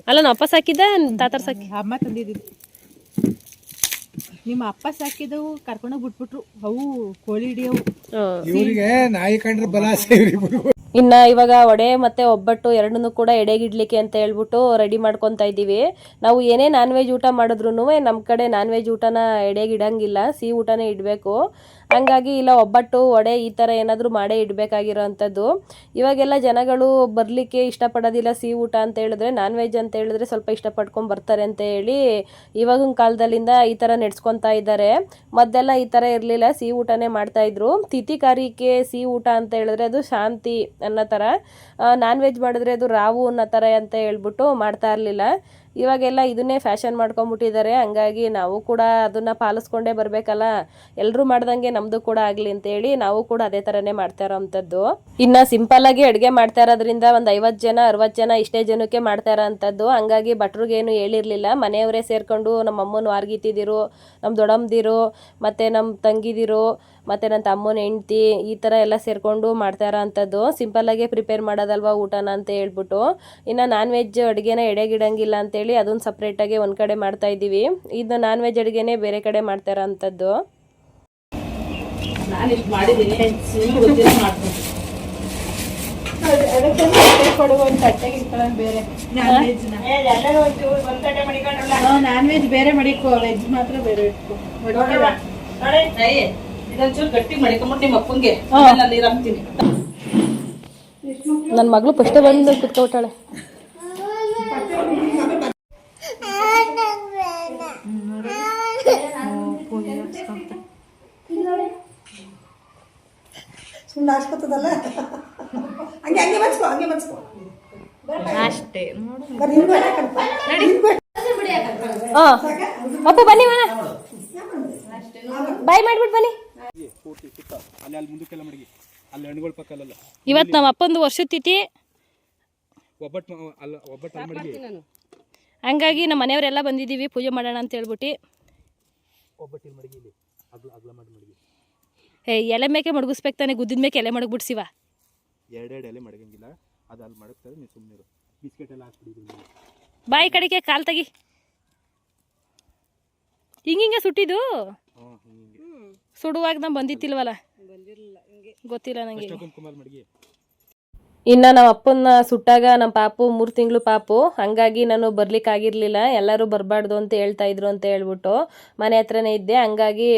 ಅಲ್ಲ ನಾವು ಅಪ್ಪ ಸಾಕಿದ್ದ? ತಾತರ್ ಸಾಕಿ. ಅಮ್ಮ ತಂದಿದ್ದು. ನಿಮ್ಮ ಅಪ್ಪ ಸಾಕಿದವು ಕರ್ಕೊಂಡೋಗಿ ಬಿಟ್ಬಿಟ್ರು. ಅವು ಕೋಳಿ ಹಿಡಿಯವು. ಇವರಿಗೆ ನಾಯಿ ಕಂಡ್ರೆ ಬಲ ಇನ್ನ ಇವಾಗ ವಡೆ ಮತ್ತೆ ಒಬ್ಬಟ್ಟು ಎರಡನ್ನೂ ಕೂಡ ಎಡೆಗಿಡ್ಲಿಕ್ಕೆ ಅಂತ ಹೇಳ್ಬಿಟ್ಟು ರೆಡಿ ಮಾಡ್ಕೊತಾ ಇದ್ದೀವಿ. ನಾವು ಏನೇ ನಾನ್ ವೆಜ್ ಊಟ ಮಾಡಿದ್ರು ನಮ್ಮ ಕಡೆ ನಾನ್ ವೆಜ್ ಊಟನ ಎಡೆಗಿಡಂಗಿಲ್ಲ. ಸಿಹಿ ಊಟನೇ ಇಡಬೇಕು. ಹಂಗಾಗಿ ಇಲ್ಲ, ಒಬ್ಬಟ್ಟು, ವಡೆ ಈ ಥರ ಏನಾದರೂ ಮಾಡೇ ಇಡಬೇಕಾಗಿರೋ ಅಂಥದ್ದು ಇವಾಗೆಲ್ಲ ಜನಗಳು ಬರಲಿಕ್ಕೆ ಇಷ್ಟಪಡೋದಿಲ್ಲ ಸಿಹಿ ಊಟ ಅಂತ ಹೇಳಿದ್ರೆ ನಾನ್ ವೆಜ್ ಅಂತ ಹೇಳಿದ್ರೆ ಸ್ವಲ್ಪ ಇಷ್ಟಪಡ್ಕೊಂಡು ಬರ್ತಾರೆ ಅಂತ ಹೇಳಿ ಇವಾಗಿನ ಕಾಲದಲ್ಲಿಂದ ಈ ಥರ ನಡೆಸ್ಕೊತಾ ಇದ್ದಾರೆ. ಮೊದಲೆಲ್ಲ ಈ ಥರ ಇರಲಿಲ್ಲ ಸಿಹಿ ಊಟನೇ ಮಾಡ್ತಾಯಿದ್ರು ತಿಥಿ ಕಾರಿಕೆ ಸಿಹಿ ಊಟ ಅಂತ ಹೇಳಿದ್ರೆ ಅದು ಶಾಂತಿ ಅನ್ನೋ ಥರ ನಾನ್ ವೆಜ್ ಮಾಡಿದ್ರೆ ಅದು ರಾವು ಅನ್ನೋ ಥರ ಅಂತ ಹೇಳ್ಬಿಟ್ಟು ಮಾಡ್ತಾ ಇರಲಿಲ್ಲ. ಇವಾಗೆಲ್ಲ ಇದನ್ನೇ ಫ್ಯಾಷನ್ ಮಾಡ್ಕೊಂಬಿಟ್ಟಿದ್ದಾರೆ ಹಂಗಾಗಿ ನಾವು ಕೂಡ ಅದನ್ನು ಪಾಲಿಸ್ಕೊಂಡೇ ಬರಬೇಕಲ್ಲ. ಎಲ್ಲರೂ ಮಾಡ್ದಂಗೆ ನಮ್ಮದು ಕೂಡ ಆಗಲಿ ಅಂತೇಳಿ ನಾವು ಕೂಡ ಅದೇ ಥರನೇ ಮಾಡ್ತಾ ಇರೋವಂಥದ್ದು ಇನ್ನು ಸಿಂಪಲ್ಲಾಗಿ ಅಡುಗೆ ಮಾಡ್ತಾ ಇರೋದ್ರಿಂದ ಒಂದು ಐವತ್ತು ಜನ ಅರವತ್ತು ಜನ ಇಷ್ಟೇ ಜನಕ್ಕೆ ಮಾಡ್ತಾ ಇರೋ ಅಂಥದ್ದು. ಹಂಗಾಗಿ ಭಟ್ರಿಗೇನು ಹೇಳಿರಲಿಲ್ಲ. ಮನೆಯವರೇ ಸೇರಿಕೊಂಡು ನಮ್ಮ ಅಮ್ಮನ ವಾರ್ಗಿತ್ತಿದಿರು ನಮ್ಮ ದೊಡ್ಡಮ್ಮದಿರು ಮತ್ತು ನಮ್ಮ ತಂಗಿದಿರು ಮತ್ತು ನನ್ನ ತಮ್ಮನ ಹೆಂಡ್ತಿ ಈ ಥರ ಎಲ್ಲ ಸೇರಿಕೊಂಡು ಮಾಡ್ತಾ ಇರೋ ಅಂಥದ್ದು ಸಿಂಪಲ್ಲಾಗೆ ಪ್ರಿಪೇರ್ ಮಾಡೋದಲ್ವ ಊಟನ ಅಂತ ಹೇಳ್ಬಿಟ್ಟು. ಇನ್ನು ನಾನ್ ವೆಜ್ ಅಡುಗೆನ ಎಡೆಗಿಡಂಗಿಲ್ಲ ಅಂತೇಳಿ ಅದನ್ನು ಸಪ್ರೇಟಾಗಿ ಒಂದು ಕಡೆ ಮಾಡ್ತಾ ಇದ್ದೀವಿ. ಇದು ನಾನ್ ವೆಜ್ ಅಡುಗೆನೇ ಬೇರೆ ಕಡೆ ಮಾಡ್ತಾ ಇರೋ ಅಂಥದ್ದು. ನಾನ್ ವೆಜ್ ಬೇರೆ ಮಡಿಕೋ ವೆಜ್ ಮಾತ್ರ ಬೇರೆ ಇಟ್ಕೋ. ಇದೊಂಚೂರು ಗಟ್ಟಿ ಮಾಡಿಕೊಂಬಿಟ್ಟು ನಿಮ್ಮ ಅಪ್ಪಂಗೆ ಆಮೇಲೆ ನೀರು ಹಾಕ್ತೀನಿ. ನನ್ನ ಮಗಳು ಫಸ್ಟೇ ಬಂದು ಕುತ್ಕೊಬಿಟ್ಟಾಳೆ ಹಾಂ. ಅಪ್ಪ ಬನ್ನಿ ಮನ ಬಾಯ್ ಮಾಡ್ಬಿಟ್ಟು ಬನ್ನಿ. ಅಲ್ಲಿ ಅಲ್ಲಿ ಮುಂದಕ್ಕೆಲ್ಲ ಮಡಗಿ. ಅಲ್ಲಿ ಹಣ್ಣುಗಳ ಪಕ್ಕ ಅಲ್ಲ ಇವತ್ತು ನಮ್ಮ ಅಪ್ಪಂದು ವರ್ಷದ ತಿಥಿ. ಒಬ್ಬಟ್ಟು ಅಲ್ಲ ಒಬ್ಬಟ್ಟು ಅಲ್ಲಿ ಮಡಗಿ. ಹಂಗಾಗಿ ನಮ್ಮ ಮನೆಯವರೆಲ್ಲ ಬಂದಿದ್ದೀವಿ. ಪೂಜೆ ಮಾಡೋಣ ಅಂತ ಹೇಳ್ಬಿಟ್ಟು. ಒಬ್ಬಟ್ಟು ಇಲ್ಲಿ ಮಡಗಿ ಇಲ್ಲಿ. ಅಗ್ಲ ಅಗ್ಲ ಮಾಡಿ ಮಡಗಿ. ಏ ಎಲೆ ಮೇಕೆ ಮಡಗಿಸ್ಬೇಕು ತಾನೆ. ಗುದ್ದಿದ ಮೇಕೆ ಎಲೆ ಮಡಗ್ಬಿಡ್ಸಿವ ಎರಡೆರಡು ಎಲೆ ಮಡಗಂಗಿಲ್ಲ. ಅದು ಅಲ್ಲಿ ಮಡಗ್ತಾರೆ ನೀವು ಸುಮ್ಮನೆ ಬಿಸ್ಕೆಟ್ ಎಲ್ಲ ಹಾಕ್ಬಿಡಿದ್ರು ಬಾಯಿ ಕಡೆಗೆ ಕಾಲ್ ತೆಗಿ. ಹಿಂಗಿಂಗೆ ಸುಟ್ಟಿದ್ದು? ಹಿಂಗೆ ಸುಡುವಾಗ ನಾ ಬಂದಿತ್ತಿಲ್ವಲ್ಲ? ಗೊತ್ತಿಲ್ಲ ನಂಗೆ. ಇನ್ನು ನಮ್ಮ ಅಪ್ಪನ ಸುಟ್ಟಾಗ ನಮ್ಮ ಪಾಪು ಮೂರು ತಿಂಗಳು ಪಾಪು. ಹಂಗಾಗಿ ನಾನು ಬರ್ಲಿಕ್ಕಾಗಿರ್ಲಿಲ್ಲ ಎಲ್ಲರೂ ಬರಬಾರ್ದು ಅಂತ ಹೇಳ್ತಾ ಇದ್ರು ಅಂತ ಹೇಳ್ಬಿಟ್ಟು ಮನೆ ಹತ್ರನೇ ಇದ್ದೆ. ಹಂಗಾಗಿ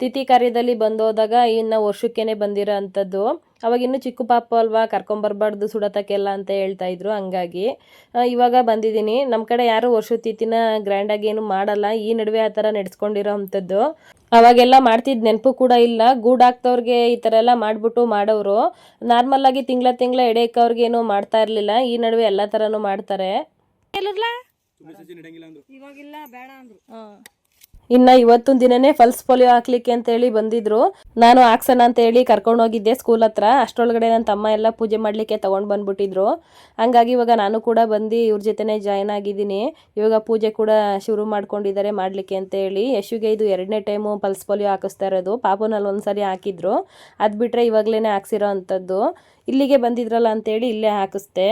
ತಿಥಿ ಕಾರ್ಯದಲ್ಲಿ ಬಂದೋದಾಗ ಇನ್ನು ವರ್ಷಕ್ಕೇನೆ ಬಂದಿರೋ ಅಂಥದ್ದು. ಅವಾಗ ಇನ್ನೂ ಚಿಕ್ಕ ಪಾಪು ಅಲ್ವಾ ಕರ್ಕೊಂಬರ್ಬಾರ್ದು ಸುಡತಕ್ಕೆಲ್ಲ ಅಂತ ಹೇಳ್ತಾ ಇದ್ರು. ಹಂಗಾಗಿ ಇವಾಗ ಬಂದಿದ್ದೀನಿ. ನಮ್ಮ ಕಡೆ ಯಾರು ವರ್ಷ ತಿಥಿನ ಗ್ರ್ಯಾಂಡಾಗಿ ಏನು ಮಾಡಲ್ಲ. ಈ ನಡುವೆ ಆ ಥರ ನಡೆಸ್ಕೊಂಡಿರೋ ಅಂಥದ್ದು. ಅವಾಗೆಲ್ಲ ಮಾಡ್ತಿದ್ದ ನೆನಪು ಕೂಡ ಇಲ್ಲ. ಗೂಡ್ ಹಾಕ್ತವ್ರಿಗೆ ಈ ಥರ ಎಲ್ಲ ಮಾಡಿಬಿಟ್ಟು ಮಾಡೋರು. ನಾರ್ಮಲಾಗಿ ತಿಂಗಳ ತಿಂಗಳ ಎಡೆಯಕ್ಕವ್ರಿಗೆ ಏನು ಮಾಡ್ತಾ ಇರಲಿಲ್ಲ. ಈ ನಡುವೆ ಎಲ್ಲ ಥರನೂ ಮಾಡ್ತಾರೆ. ಇನ್ನ ಇವತ್ತಿನ ದಿನನೇ ಫಲ್ಸ್ ಪೋಲಿಯೋ ಹಾಕ್ಲಿಕ್ಕೆ ಅಂತ ಹೇಳಿ ಬಂದಿದ್ರು. ನಾನು ಹಾಕ್ಸೋಣ ಅಂತ ಹೇಳಿ ಕರ್ಕೊಂಡು ಹೋಗಿದ್ದೆ ಸ್ಕೂಲ್ ಹತ್ರ. ಅಷ್ಟರೊಳಗಡೆ ನನ್ನ ತಮ್ಮ ಎಲ್ಲ ಪೂಜೆ ಮಾಡ್ಲಿಕ್ಕೆ ತಗೊಂಡ್ ಬಂದ್ಬಿಟ್ಟಿದ್ರು. ಹಂಗಾಗಿ ಇವಾಗ ನಾನು ಕೂಡ ಬಂದು ಇವ್ರ ಜೊತೆನೆ ಜಾಯ್ನ್ ಆಗಿದ್ದೀನಿ. ಇವಾಗ ಪೂಜೆ ಕೂಡ ಶುರು ಮಾಡ್ಕೊಂಡಿದ್ದಾರೆ ಮಾಡ್ಲಿಕ್ಕೆ ಅಂತ ಹೇಳಿ. ಯಶುಗೆ ಇದು ಎರಡನೇ ಟೈಮು ಪಲ್ಸ್ ಪೋಲಿಯೋ ಹಾಕಿಸ್ತಾ ಇರೋದು. ಪಾಪುನಲ್ಲಿ ಒಂದ್ಸರಿ ಹಾಕಿದ್ರು. ಅದು ಬಿಟ್ಟರೆ ಇವಾಗ್ಲೇ ಹಾಕ್ಸಿರೋ ಅಂಥದ್ದು. ಇಲ್ಲಿಗೆ ಬಂದಿದ್ರಲ್ಲ ಅಂತೇಳಿ ಇಲ್ಲೇ ಹಾಕಿಸ್ದೆ.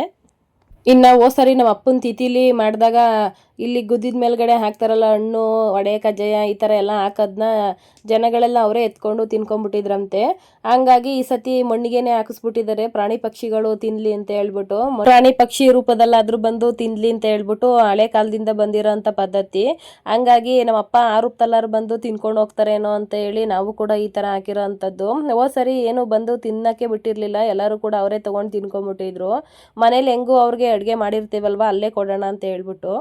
ಇನ್ನು ಓ ಸರಿ ನಮ್ಮ ಅಪ್ಪನ ತಿಥಿಲಿ ಮಾಡಿದಾಗ ಇಲ್ಲಿ ಗುದ್ದಿದ ಮೇಲ್ಗಡೆ ಹಾಕ್ತಾರಲ್ಲ ಹಣ್ಣು ಒಡೆ ಕಜ್ಜಾಯ ಈ ಥರ ಎಲ್ಲ ಹಾಕೋದನ್ನ ಜನಗಳೆಲ್ಲ ಅವರೇ ಎತ್ಕೊಂಡು ತಿನ್ಕೊಂಡ್ಬಿಟ್ಟಿದ್ರಂತೆ. ಹಂಗಾಗಿ ಈ ಸತಿ ಮಣ್ಣಿಗೆನೆ ಹಾಕಿಸ್ಬಿಟ್ಟಿದ್ದಾರೆ. ಪ್ರಾಣಿ ಪಕ್ಷಿಗಳು ತಿನ್ಲಿ ಅಂತ ಹೇಳ್ಬಿಟ್ಟು ಪ್ರಾಣಿ ಪಕ್ಷಿ ರೂಪದಲ್ಲಾದ್ರೂ ಬಂದು ತಿನ್ಲಿ ಅಂತ ಹೇಳ್ಬಿಟ್ಟು ಹಳೆ ಕಾಲದಿಂದ ಬಂದಿರೋ ಅಂಥ ಪದ್ಧತಿ. ಹಂಗಾಗಿ ನಮ್ಮ ಅಪ್ಪ ಆ ರೂಪದಲ್ಲಾರು ಬಂದು ತಿನ್ಕೊಂಡು ಹೋಗ್ತಾರೇನೋ ಅಂತ ಹೇಳಿ ನಾವು ಕೂಡ ಈ ಥರ ಹಾಕಿರೋ ಅಂಥದ್ದು ಓ ಸರಿ, ಏನು ಬಂದು ತಿನ್ನಕ್ಕೆ ಬಿಟ್ಟಿರಲಿಲ್ಲ. ಎಲ್ಲರೂ ಕೂಡ ಅವರೇ ತೊಗೊಂಡು ತಿನ್ಕೊಂಬಿಟ್ಟಿದ್ರು ಮನೇಲಿ ಹೆಂಗೂ ಅವ್ರಿಗೆ ಅಡುಗೆ ಮಾಡಿರ್ತೀವಲ್ವ, ಅಲ್ಲೇ ಕೊಡೋಣ ಅಂತ ಹೇಳ್ಬಿಟ್ಟು.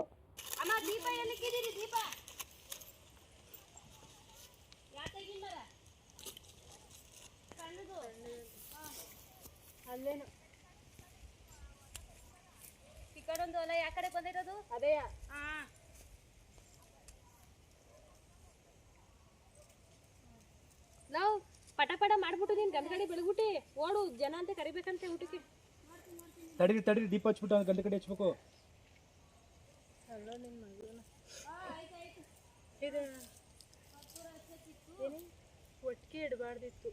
ಈ ಕಡೆ ಒಂದು ಅಲ್ಲ ಯಾವ ಕಡೆ ಬಂದಿರೋದು? ಅದೇಯ ಹಾ. ನಾವು ಪಟ ಪಟ ಮಾಡ್ಬಿಟ್ಟು ನೀನು ಗಂಟಗಡೆ ಬೆಳಗ್ಬಿಟ್ಟು. ಓಡು ಜನ ಅಂತ ಕರಿಬೇಕಂತೆ ಊಟಕ್ಕೆ. ತಡೀರಿ ತಡೀರಿ ದೀಪ ಹಚ್ಬಿಟ್ಟು ಗಂಟೆ ಕಡೆ ಹಚ್ಬೇಕು. ಒಟ್ಟಿಗೆ ಇಡಬಾರ್ದಿತ್ತು.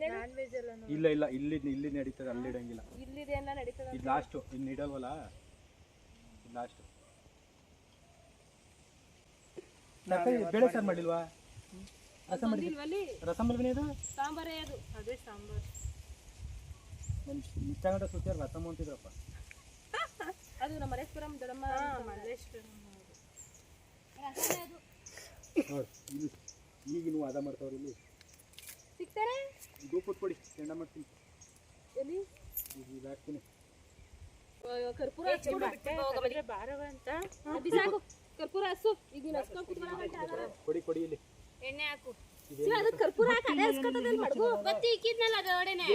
ನಾನ್ ವೆಜ್ ಎಲ್ಲ ಇಲ್ಲ ಇಲ್ಲ ಇಲ್ಲಿ ಇಲ್ಲಿ ನಡೀತದೆ ಅಲ್ಲಿ ಇಡಂಗಿಲ್ಲ. ಇಲ್ಲಿದೆ ಎಲ್ಲ ನಡೀತದ ಇದು ಲಾಸ್ಟ್ ಇನ್ನು ಇಡಲ್ವಲ್ಲ? ಲಾಸ್ಟ್ ಬೇಳೆ ಸಾರು ಮಾಡಿಲ್ವಾ? ರಸಂ ಮಾಡಿದ್ವಿ ರಸಂ ಇದು ಸಾಂಬಾರೇ ಅದು. ಅದೇ ಸಾಂಬಾರ್. ನನ್ನ ಇನ್ಸ್ಟಾಗ್ರಾಮ್ ಸುತ್ತಾರ ರಸಂ ಅಂತಿದ್ರಪ್ಪ. ಅದು ನಮ್ಮ ಮರೇಶ್ವರಂ ದೊಡ್ಡಮ್ಮ ಇಲ್ಲಿ ಈಗ ನೀವು ಅದ ಮಾಡ್ತಾವ್ರಿ ಇಲ್ಲಿ. ಸಿಗ್ತಾರೆ? ಗೋಪುಟ್ ಕೊಡಿ ಚೆಂಡ ಮಾಡ್ತೀನಿ. ಎಲ್ಲಿ? ಈಗ ಇದು ಹಾಕ್ತೀನಿ. ಕರ್ಪೂರ ಹಚ್ಬಿಡು. ಬಾರವ ಅಂತ? ಬಿಸಾಕು ಕರ್ಪೂರ ಹಸು ಈಗ ನೀನು ಹಸ್ಕೊಂಡ್ ಕುತ್ಕೊಳ್ಳೋಗಂಟ ಅದರ. ಕೊಡಿ ಕೊಡಿ ಇಲ್ಲಿ. ಎಣ್ಣೆ ಹಾಕು. ಅದು ಕರ್ಪೂರ ಹಾಕಿ ಅದೇ ಹಸ್ಕೊತದಲ್ಲಿ ಮಡ್ಗು? ಬತ್ತಿ ಇಕ್ಕಿದ್ನಲ್ಲ ಅದರೊಳಗಡೆನೆ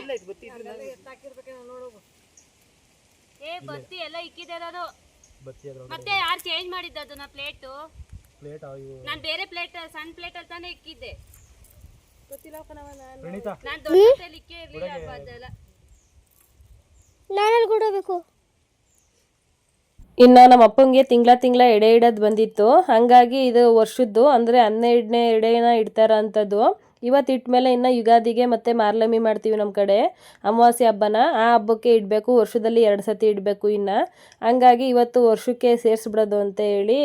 ಏ ಬತ್ತಿ ಎಲ್ಲ ಇಕ್ಕಿದೆ ಅದು ಬತ್ತಿ ಅದ್ರ ಮತ್ತೆ ಯಾರು ಚೇಂಜ್ ಮಾಡಿದ್ದು ಅದನ್ನ ಪ್ಲೇಟು ಪ್ಲೇಟ್ ಇವು ನಾನು ಬೇರೆ ಪ್ಲೇಟ್ ಸಣ್ಣ ಪ್ಲೇಟ್ ಅಲ್ಲಿ ತಾನೇ ಇಕ್ಕಿದ್ದೆ. ಗೊತ್ತಿಲ್ಲ ಕಣವ ನಾನು ಪ್ರಣೀತಾ. ನಾನು ದೊಡ್ಡ ಇಕ್ಕೇ ಇರ್ಲಿಲ್ಲ ಅದೆಲ್ಲ. ಇನ್ನು ನಮ್ಮ ಅಪ್ಪಂಗೆ ತಿಂಗಳ ತಿಂಗಳ ಎಡೆ ಇಡೋದು ಬಂದಿತ್ತು. ಹಾಗಾಗಿ ಇದು ವರ್ಷದ್ದು ಅಂದರೆ ಹನ್ನೆರಡನೇ ಎಡೆನ ಇಡ್ತಾರ ಅಂಥದ್ದು ಇವತ್ತು ಇಟ್ಮೇಲೆ ಇನ್ನು ಯುಗಾದಿಗೆ ಮತ್ತೆ ಮಾರ್ಲಮಿ ಮಾಡ್ತೀವಿ ನಮ್ಮ ಕಡೆ, ಅಮಾವಾಸ್ಯೆ ಹಬ್ಬನ. ಆ ಹಬ್ಬಕ್ಕೆ ಇಡಬೇಕು, ವರ್ಷದಲ್ಲಿ ಎರಡು ಸತಿ ಇಡಬೇಕು ಇನ್ನು. ಹಂಗಾಗಿ ಇವತ್ತು ವರ್ಷಕ್ಕೆ ಸೇರಿಸ್ಬಿಡೋದು ಅಂತ ಹೇಳಿ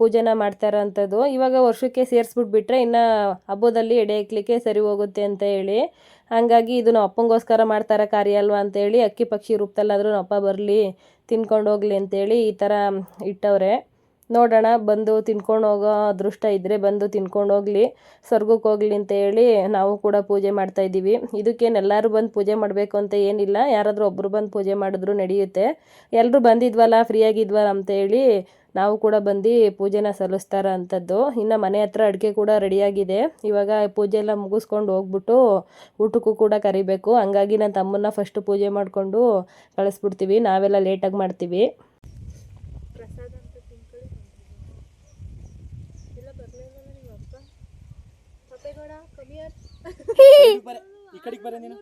ಪೂಜೆನ ಮಾಡ್ತಾರ ಅಂಥದ್ದು ಇವಾಗ ವರ್ಷಕ್ಕೆ ಸೇರಿಸ್ಬಿಟ್ಬಿಟ್ರೆ ಇನ್ನು ಹಬ್ಬದಲ್ಲಿ ಎಡೆ ಇಕ್ಲಿಕ್ಕೆ ಸರಿ ಹೋಗುತ್ತೆ ಅಂತ ಹೇಳಿ. ಹಂಗಾಗಿ ಇದನ್ನು ಅಪ್ಪಂಗೋಸ್ಕರ ಮಾಡ್ತಾರ ಕಾರ್ಯ ಅಲ್ವಾ ಅಂತೇಳಿ ಅಕ್ಕಿ ಪಕ್ಷಿ ರೂಪದಲ್ಲಾದರೂ ಅಪ್ಪ ಬರಲಿ, ತಿನ್ಕೊಂಡು ಹೋಗಲಿ ಅಂತೇಳಿ ಈ ಥರ ಇಟ್ಟವ್ರೆ. ನೋಡೋಣ, ಬಂದು ತಿನ್ಕೊಂಡು ಹೋಗೋ ಅದೃಷ್ಟ ಇದ್ದರೆ ಬಂದು ತಿನ್ಕೊಂಡು ಹೋಗ್ಲಿ ಸ್ವರ್ಗಕ್ಕೆ ಹೋಗ್ಲಿ ಅಂತ ಹೇಳಿ ನಾವು ಕೂಡ ಪೂಜೆ ಮಾಡ್ತಾ ಇದ್ದೀವಿ. ಇದಕ್ಕೇನು ಎಲ್ಲರೂ ಬಂದು ಪೂಜೆ ಮಾಡಬೇಕು ಅಂತ ಏನಿಲ್ಲ. ಯಾರಾದರೂ ಒಬ್ಬರು ಬಂದು ಪೂಜೆ ಮಾಡಿದ್ರು ನಡೆಯುತ್ತೆ. ಎಲ್ಲರೂ ಬಂದಿದ್ವಲ್ಲ, ಫ್ರೀಯಾಗಿದ್ವಲ್ಲ ಅಂತ ಹೇಳಿ ನಾವು ಕೂಡ ಬಂದು ಪೂಜೆನ ಸಲ್ಲಿಸ್ತಾರ ಅಂಥದ್ದು ಇನ್ನು ಮನೆ ಹತ್ರ ಅಡುಗೆ ಕೂಡ ರೆಡಿಯಾಗಿದೆ. ಇವಾಗ ಪೂಜೆ ಎಲ್ಲ ಮುಗಿಸ್ಕೊಂಡು ಹೋಗ್ಬಿಟ್ಟು ಊಟಕ್ಕೂ ಕೂಡ ಕರಿಬೇಕು. ಹಂಗಾಗಿ ನನ್ನ ತಮ್ಮನ್ನ ಫಸ್ಟ್ ಪೂಜೆ ಮಾಡಿಕೊಂಡು ಕಳಿಸ್ಬಿಡ್ತೀವಿ. ನಾವೆಲ್ಲ ಲೇಟಾಗಿ ಮಾಡ್ತೀವಿ ಪ್ರಸಾದ ಅಂತ ತಿನ್ಕೊಳ್ಳಿ ಇಲ್ಲ ಬರ್ಲಿಲ್ಲ ನಿಮ್ಮ ಅಪ್ಪ ಪಪ್ಪೇಗೌಡ ಕಮಿಯರ್ ಈ ಕಡೆಗೆ ಬರ ನೀನು.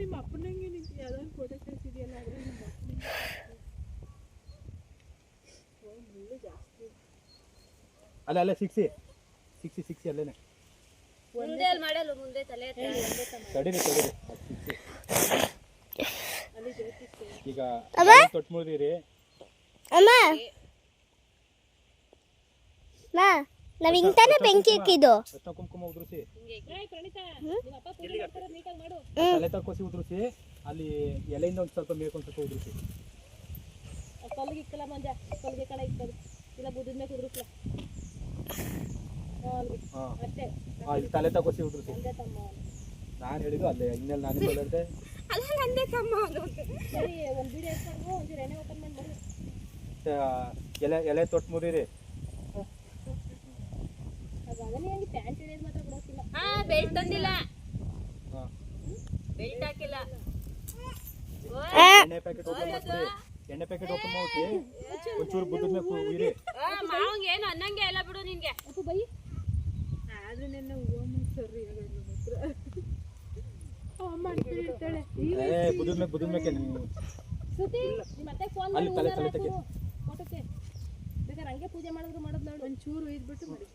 ನಿಮ್ಮ ಅಪ್ಪನಂಗೆ ನಿಂತು ಯಾವ್ದೊಂದು ಫೋಟೋ ಕಳಿಸಿದೆಯಲ್ಲ ಅದ್ರ ನಿಮ್ಮ ಅಪ್ಪನಿಗೆ ಅಲ್ಲ ಅಲ್ಲ ಸಿಕ್ಸಿ. ಸಿಕ್ಸಿ ಸಿಕ್ಸಿ ಅಲ್ಲೇನೆ. ಮುಂದೆ ಅಲ್ಲಿ ಮಾಡಲ್ಲ ಮುಂದೆ ತಲೆ. ತಡೀರಿ ತಡೀರಿ. ಈಗ ತೊಟ್ಟು ಮುಳಿದಿರಿ. ನಾವ್ ಇಂತಾನೆ ಬೆಂಕಿ ಹಾಕಿದ್ದು ಅರ್ಶಿನ ಕುಂಕುಮ ಉದುರಿಸಿ. ತಲೆ ತಕ್ಕೋಸಿ ಉದುರಿಸಿ. ಅಲ್ಲಿ ಎಲೆಯಿಂದ ಒಂದು ಸ್ವಲ್ಪ ಮೇಲ್ಕೊಂಡು ಸ್ವಲ್ಪ ಉದುರಿಸಿ. ಇಕ್ಕಲ್ಲ ಮಂಜ. ಕಡೆ ಇಕ್ಕದು ಇಲ್ಲ ಬುದ್ಧದ ಮೇಲೆ ಕುದುರಿಸ್ಲ. ಹಾಂ ಅಷ್ಟೇ. ಇಲ್ಲಿ ತಲೆ ತಕ್ಕೋಸಿ ಉದುರಿಸಿ. ಒಂದೇ ತಮ್ಮ. ನಾನು ಹೇಳಿದ್ದು ಅಲ್ಲೇ ಇನ್ನೆಲ್ಲ ನಾನು ಹೇಳಿದೆ. ಸರಿ ಒಂದು ವಿಡಿಯೋ ಎತ್ಕೊಂಡು ಒಂದು ಎಣ್ಣೆ ಓಪನ್ ಮಾಡಿ ಎಲೆ ಎಲೆ ತೊಟ್ಟು ಮುರಿರಿ ಅದು ಅದನ್ನೇ ಹಂಗೆ ಪ್ಯಾಂಟ್ ಹಿಡಿಯೋದು ಮಾತ್ರ ಬಿಡೋಕಿಲ್ಲ ಹಾ ಬೆಲ್ಟ್ ತಂದಿಲ್ಲ ಹಾಂ ಬೆಲ್ಟ್ ಹಾಕಿಲ್ಲ ಎಣ್ಣೆ ಪ್ಯಾಕೆಟ್ ಓಪನ್ ಮಾಡ್ಬಿಡಿ ಎಣ್ಣೆ ಪ್ಯಾಕೆಟ್ ಓಪನ್ ಮಾಡ್ಬಿಟ್ಟು ಒಂಚೂರು ಬುದ್ಧದ ಮೇಲೆ ಮಾವಂಗೆ ಏನು ಅನ್ನಂಗೆ ಇಲ್ಲ ಬಿಡು ನಿನ್ಗೆ ಆದ್ರೆ ನನ್ನ ಹೂವ ಸರಿ ಮಾಡ್ತಿರ್ತಾಳೆ ಏ ಬುದ್ಧದ ಮೇಲೆ ಬುದ್ಧದ ಮೇಲೆ ನೀವು ಸುದ್ದಿ ಮತ್ತೆ ಫೋನ್ ಅಲ್ಲಿ ತಲೆ ತಲೆ ಫೋಟೋಕ್ಕೆ ಬೇಕಾದ್ರೆ ಹಂಗೆ ಪೂಜೆ ಮಾಡಿದ್ರು ಮಾಡೋದು ನೋಡು ಒಂಚೂರು ಇದ್ಬಿಟ್ಟು ಮಾಡಿ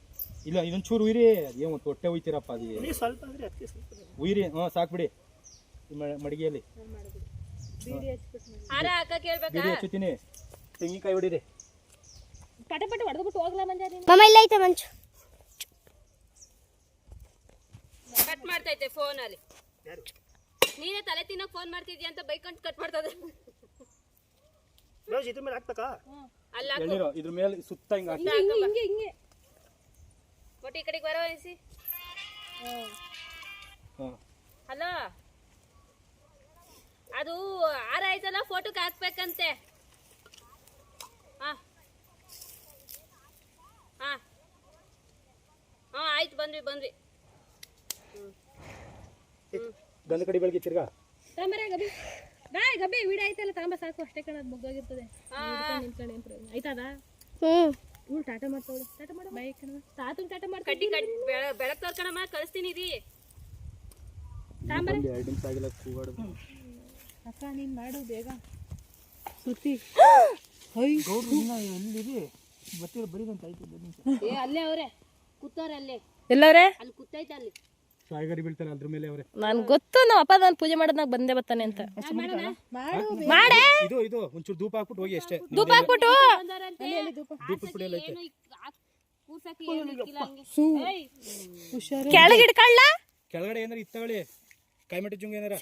ಇಲ್ಲ ಇದೊಂದು ಚೂರು ಉಯ್ರಿ. ಏನು ಒಂದು ಹೊಟ್ಟೆ ಉಯ್ತೀರಪ್ಪ ಅದು. ಸ್ವಲ್ಪ ಅಂದ್ರೆ ಅದಕ್ಕೆ ಸ್ವಲ್ಪ ಉಯ್ರಿ ಹ್ಞೂ ಸಾಕ್ಬಿಡಿ ಈ ಮ- ಮಡಿಗೆಯಲ್ಲಿ. ಹಾರ ಹಾಕ ಕೇಳ್ಬೇಕಾ? ಬಿಡಿ ಹಚ್ಚುತ್ತೀನಿ. ತೆಂಗಿನಕಾಯಿ ಹೊಡಿರಿ. ಪಟ ಪಟ ಹೊಡೆದ್ಬಿಟ್ಟು ಹೋಗ್ಲಾ ಮಂಜ ನೀನು? ಮಮ್ಮ ಇಲ್ಲ ಐತೆ ಮಂಚು ಕಟ್ ಮಾಡ್ತೈತೆ ಫೋನ್ ಅಲ್ಲಿ ನೀನೇ ತಲೆ ತಿನ್ನಕ್ ಫೋನ್ ಮಾಡ್ತಿದ್ಯಾ ಅಂತ ಬೈಕಂಟ್ ಕಟ್ ಮಾಡ್ತದೆ. ಬ್ಲೌಸ್ ಇದ್ರ ಮೇಲೆ ಹಾಕ್ಬೇಕಾ? ಅಲ್ಲ ಎಳ್ನೀರು ಇದ್ರ ಮೇಲೆ ಸುತ್ತ ಹಿಂಗೆ ಹಾಕಿ ಹಿಂಗೆ ಹಿಂಗೆ. ಒಟ್ಟು ಈ ಕಡೆಗೆ ಬರೋ ಅನಿಸಿ ಹಾಂ ಹಲೋ? ಅದು ಆರ ಆಯ್ತಲ್ಲ ಫೋಟೋಕ್ಕೆ ಹಾಕ್ಬೇಕಂತೆ. ಹಾ. ಹಾ. ಹಾ ಆಯ್ತು ಬಂದ್ವಿ ಬಂದ್ವಿ. ಗಂಧ ಕಡಿ ಬೆಳಗ್ಗೆ ತಿರ್ಗಾ. ತಾಂಬರ ಗಬಿ. ಬಾಯ್ ಗಬಿ ವಿಡ ಆಯ್ತಲ್ಲ ತಾಂಬ ಸಾಕು ಅಷ್ಟೇ ಕಣದ್ ಮುಗ್ದೋಗಿರ್ತದೆ. ಆಯ್ತದ? ಹ್ಮ್. ಇವ್ಳು ಟಾಟಾ ಮಾಡ್ತಾವಳು. ಟಾಟಾ ಮಾಡು. ಬಾಯ್ ಕಣ ತಾತನ್ ಟಾಟಾ ಮಾಡ್ತಾ ಕಡ್ಡಿ ಕಡ್ಡಿ. ಬೆಳಕ್ ತೋರ್ಕಣಮ್ಮ ಕಳಿಸ್ತೀನಿ ರೀ ಒಂದು ಎರಡು ನಿಮಿಷ ಆಗಿಲ್ಲ ಕೂಗಾಡೋದು ಅಕ್ಕ ನೀನ್ ಮಾಡು ಬೇಗ. ಸುತ್ತಿ. ಆಯ್ತು ಏ ಅಲ್ಲೇ ಅವ್ರೆ. ಕೂತವ್ರೆ ಅಲ್ಲೇ. ಎಲ್ಲವ್ರೆ? ಅಲ್ಲಿ ಕೂತೈತೆ ಅಲ್ಲಿ. ಕಾಯಿಗರಿ ಬೀಳ್ತಾರೆ ಅದ್ರ ಮೇಲೆ ಅವರೇ. ನನ್ ಗೊತ್ತು ನಮ್ಮ ಅಪ್ಪ ನಾನು ಪೂಜೆ ಮಾಡೋದ್ ಬಂದೆ ಬರ್ತಾನೆ ಅಂತ. ಮಾಡೆ. ಇದು ಇದು ಒಂಚೂರು ಧೂಪ ಹಾಕ್ಬಿಟ್ಟು ಹೋಗಿ ಅಷ್ಟೇ. ಧೂಪ ಹಾಕ್ಬಿಟ್ಟು. ಧೂಪ ಪುಡಿ ಎಲ್ಲ ಐತೆ. ಏಯ್, ಕೆಳಗಿಡ್ಕಳ್ಳ ಕೆಳಗಡೆ ಏನಾರ ಇತ್ತವಳಿ? ಕಾಯಿಮಟ್ಟಿ ಜುಂಗ ಏನಾರ?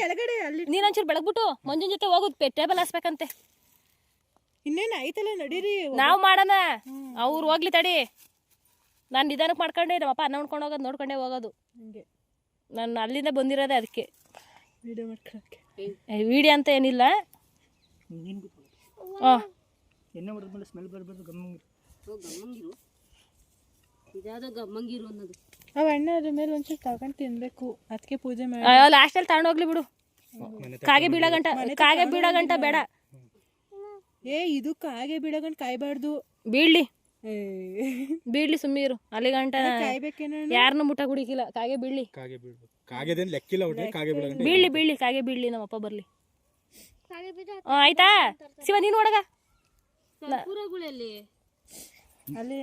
ಕೆಳಗಡೆ ಅಲ್ಲಿ. ನೀನೊಂಚೂರು ಬೆಳಗ್ಬಿಟ್ಟು ಮಂಜುನ್ ಜೊತೆ ಹೋಗುದು ಟೇಬಲ್ ಹಾಸ್ಬೇಕಂತೆ. ಇನ್ನೇನ್ ಐತಲ್ಲ ನಡೀರಿ. ನಾವ್ ಮಾಡೋಣ. ಅವ್ರು ಹೋಗ್ಲಿ ತಡಿ. ನಾನು ನಿಧಾನಕ್ಕೆ ಮಾಡ್ಕೊಂಡೆ ನಮ್ಮ ಅಪ್ಪ ಅನ್ನ ಉಣ್ಕೊಂಡು ಹೋಗೋದು ನೋಡ್ಕೊಂಡೇ ಹೋಗೋದು. ಹಂಗೆ. ನಾನು ಅಲ್ಲಿಂದ ಬಂದಿರೋದೇ ಅದಕ್ಕೆ ವೀಡಿಯೋ ಮಾಡ್ಕೊಳಕ್ಕೆ ವಿಡಿಯೋ ಅಂತ ಏನಿಲ್ಲ. ಹಾಂ ಎಣ್ಣೆ ಹೊಡೆದ್ಮೇಲೆ ಸ್ಮೆಲ್ ಬರ್ಬಾರ್ದು ಗಮ್ಮಂಗಿರು. ಓ, ಗಮ್ಮಂಗಿರು? ಇದಾದ ಗಮ್ಮಂಗಿರು ಅನ್ನೋದು. ಅವ್ ಅಣ್ಣ ಅದ್ರ ಮೇಲೆ ಒಂಚೂರು ತಗೊಂಡ್ ತಿನ್ಬೇಕು. ಅದಕ್ಕೆ ಪೂಜೆ ಮಾಡಿ. ಲಾಸ್ಟಲ್ಲಿ ತಗೊಂಡೋಗ್ಲಿ ಬಿಡು. ಕಾಗೆ ಬೀಳಗಂಟ ಕಾಗೆ ಬೀಳೋ ಗಂಟ ಬೇಡ. ಏ ಇದು ಕಾಗೆ ಬಿಡಗಂಡ್ ಕಾಯ್ಬಾರ್ದು. ಬೀಳ್ಲಿ. ಬೀಳ್ಲಿ ಸುಮ್ಮೀರು ಅಲ್ಲಿ ಗಂಟ ಯಾರ್ನೂ ಯಾರನ್ನೂ ಮುಟ್ಟ ಕುಡಿಕಿಲ್ಲ ಕಾಗೆ ಬೀಳ್ಲಿ. ಕಾಗೆ ಬೀಳ್ಬೇಕು. ಕಾಗೆದೇನು ಲೆಕ್ಕಿಲ್ಲ ಒಟ್ರೆ ಕಾಗೆ ಬೀಳಗಂಟೆ ಬೀಳ್ಲಿ ಬೀಳ್ಲಿ ಕಾಗೆ ಬೀಳ್ಲಿ ನಮ್ಮಪ್ಪ ಬರ್ಲಿ. ಆಯ್ತಾ? ಶಿವ ನೀನು ಒಡಗ ಅಲ್ಲಿ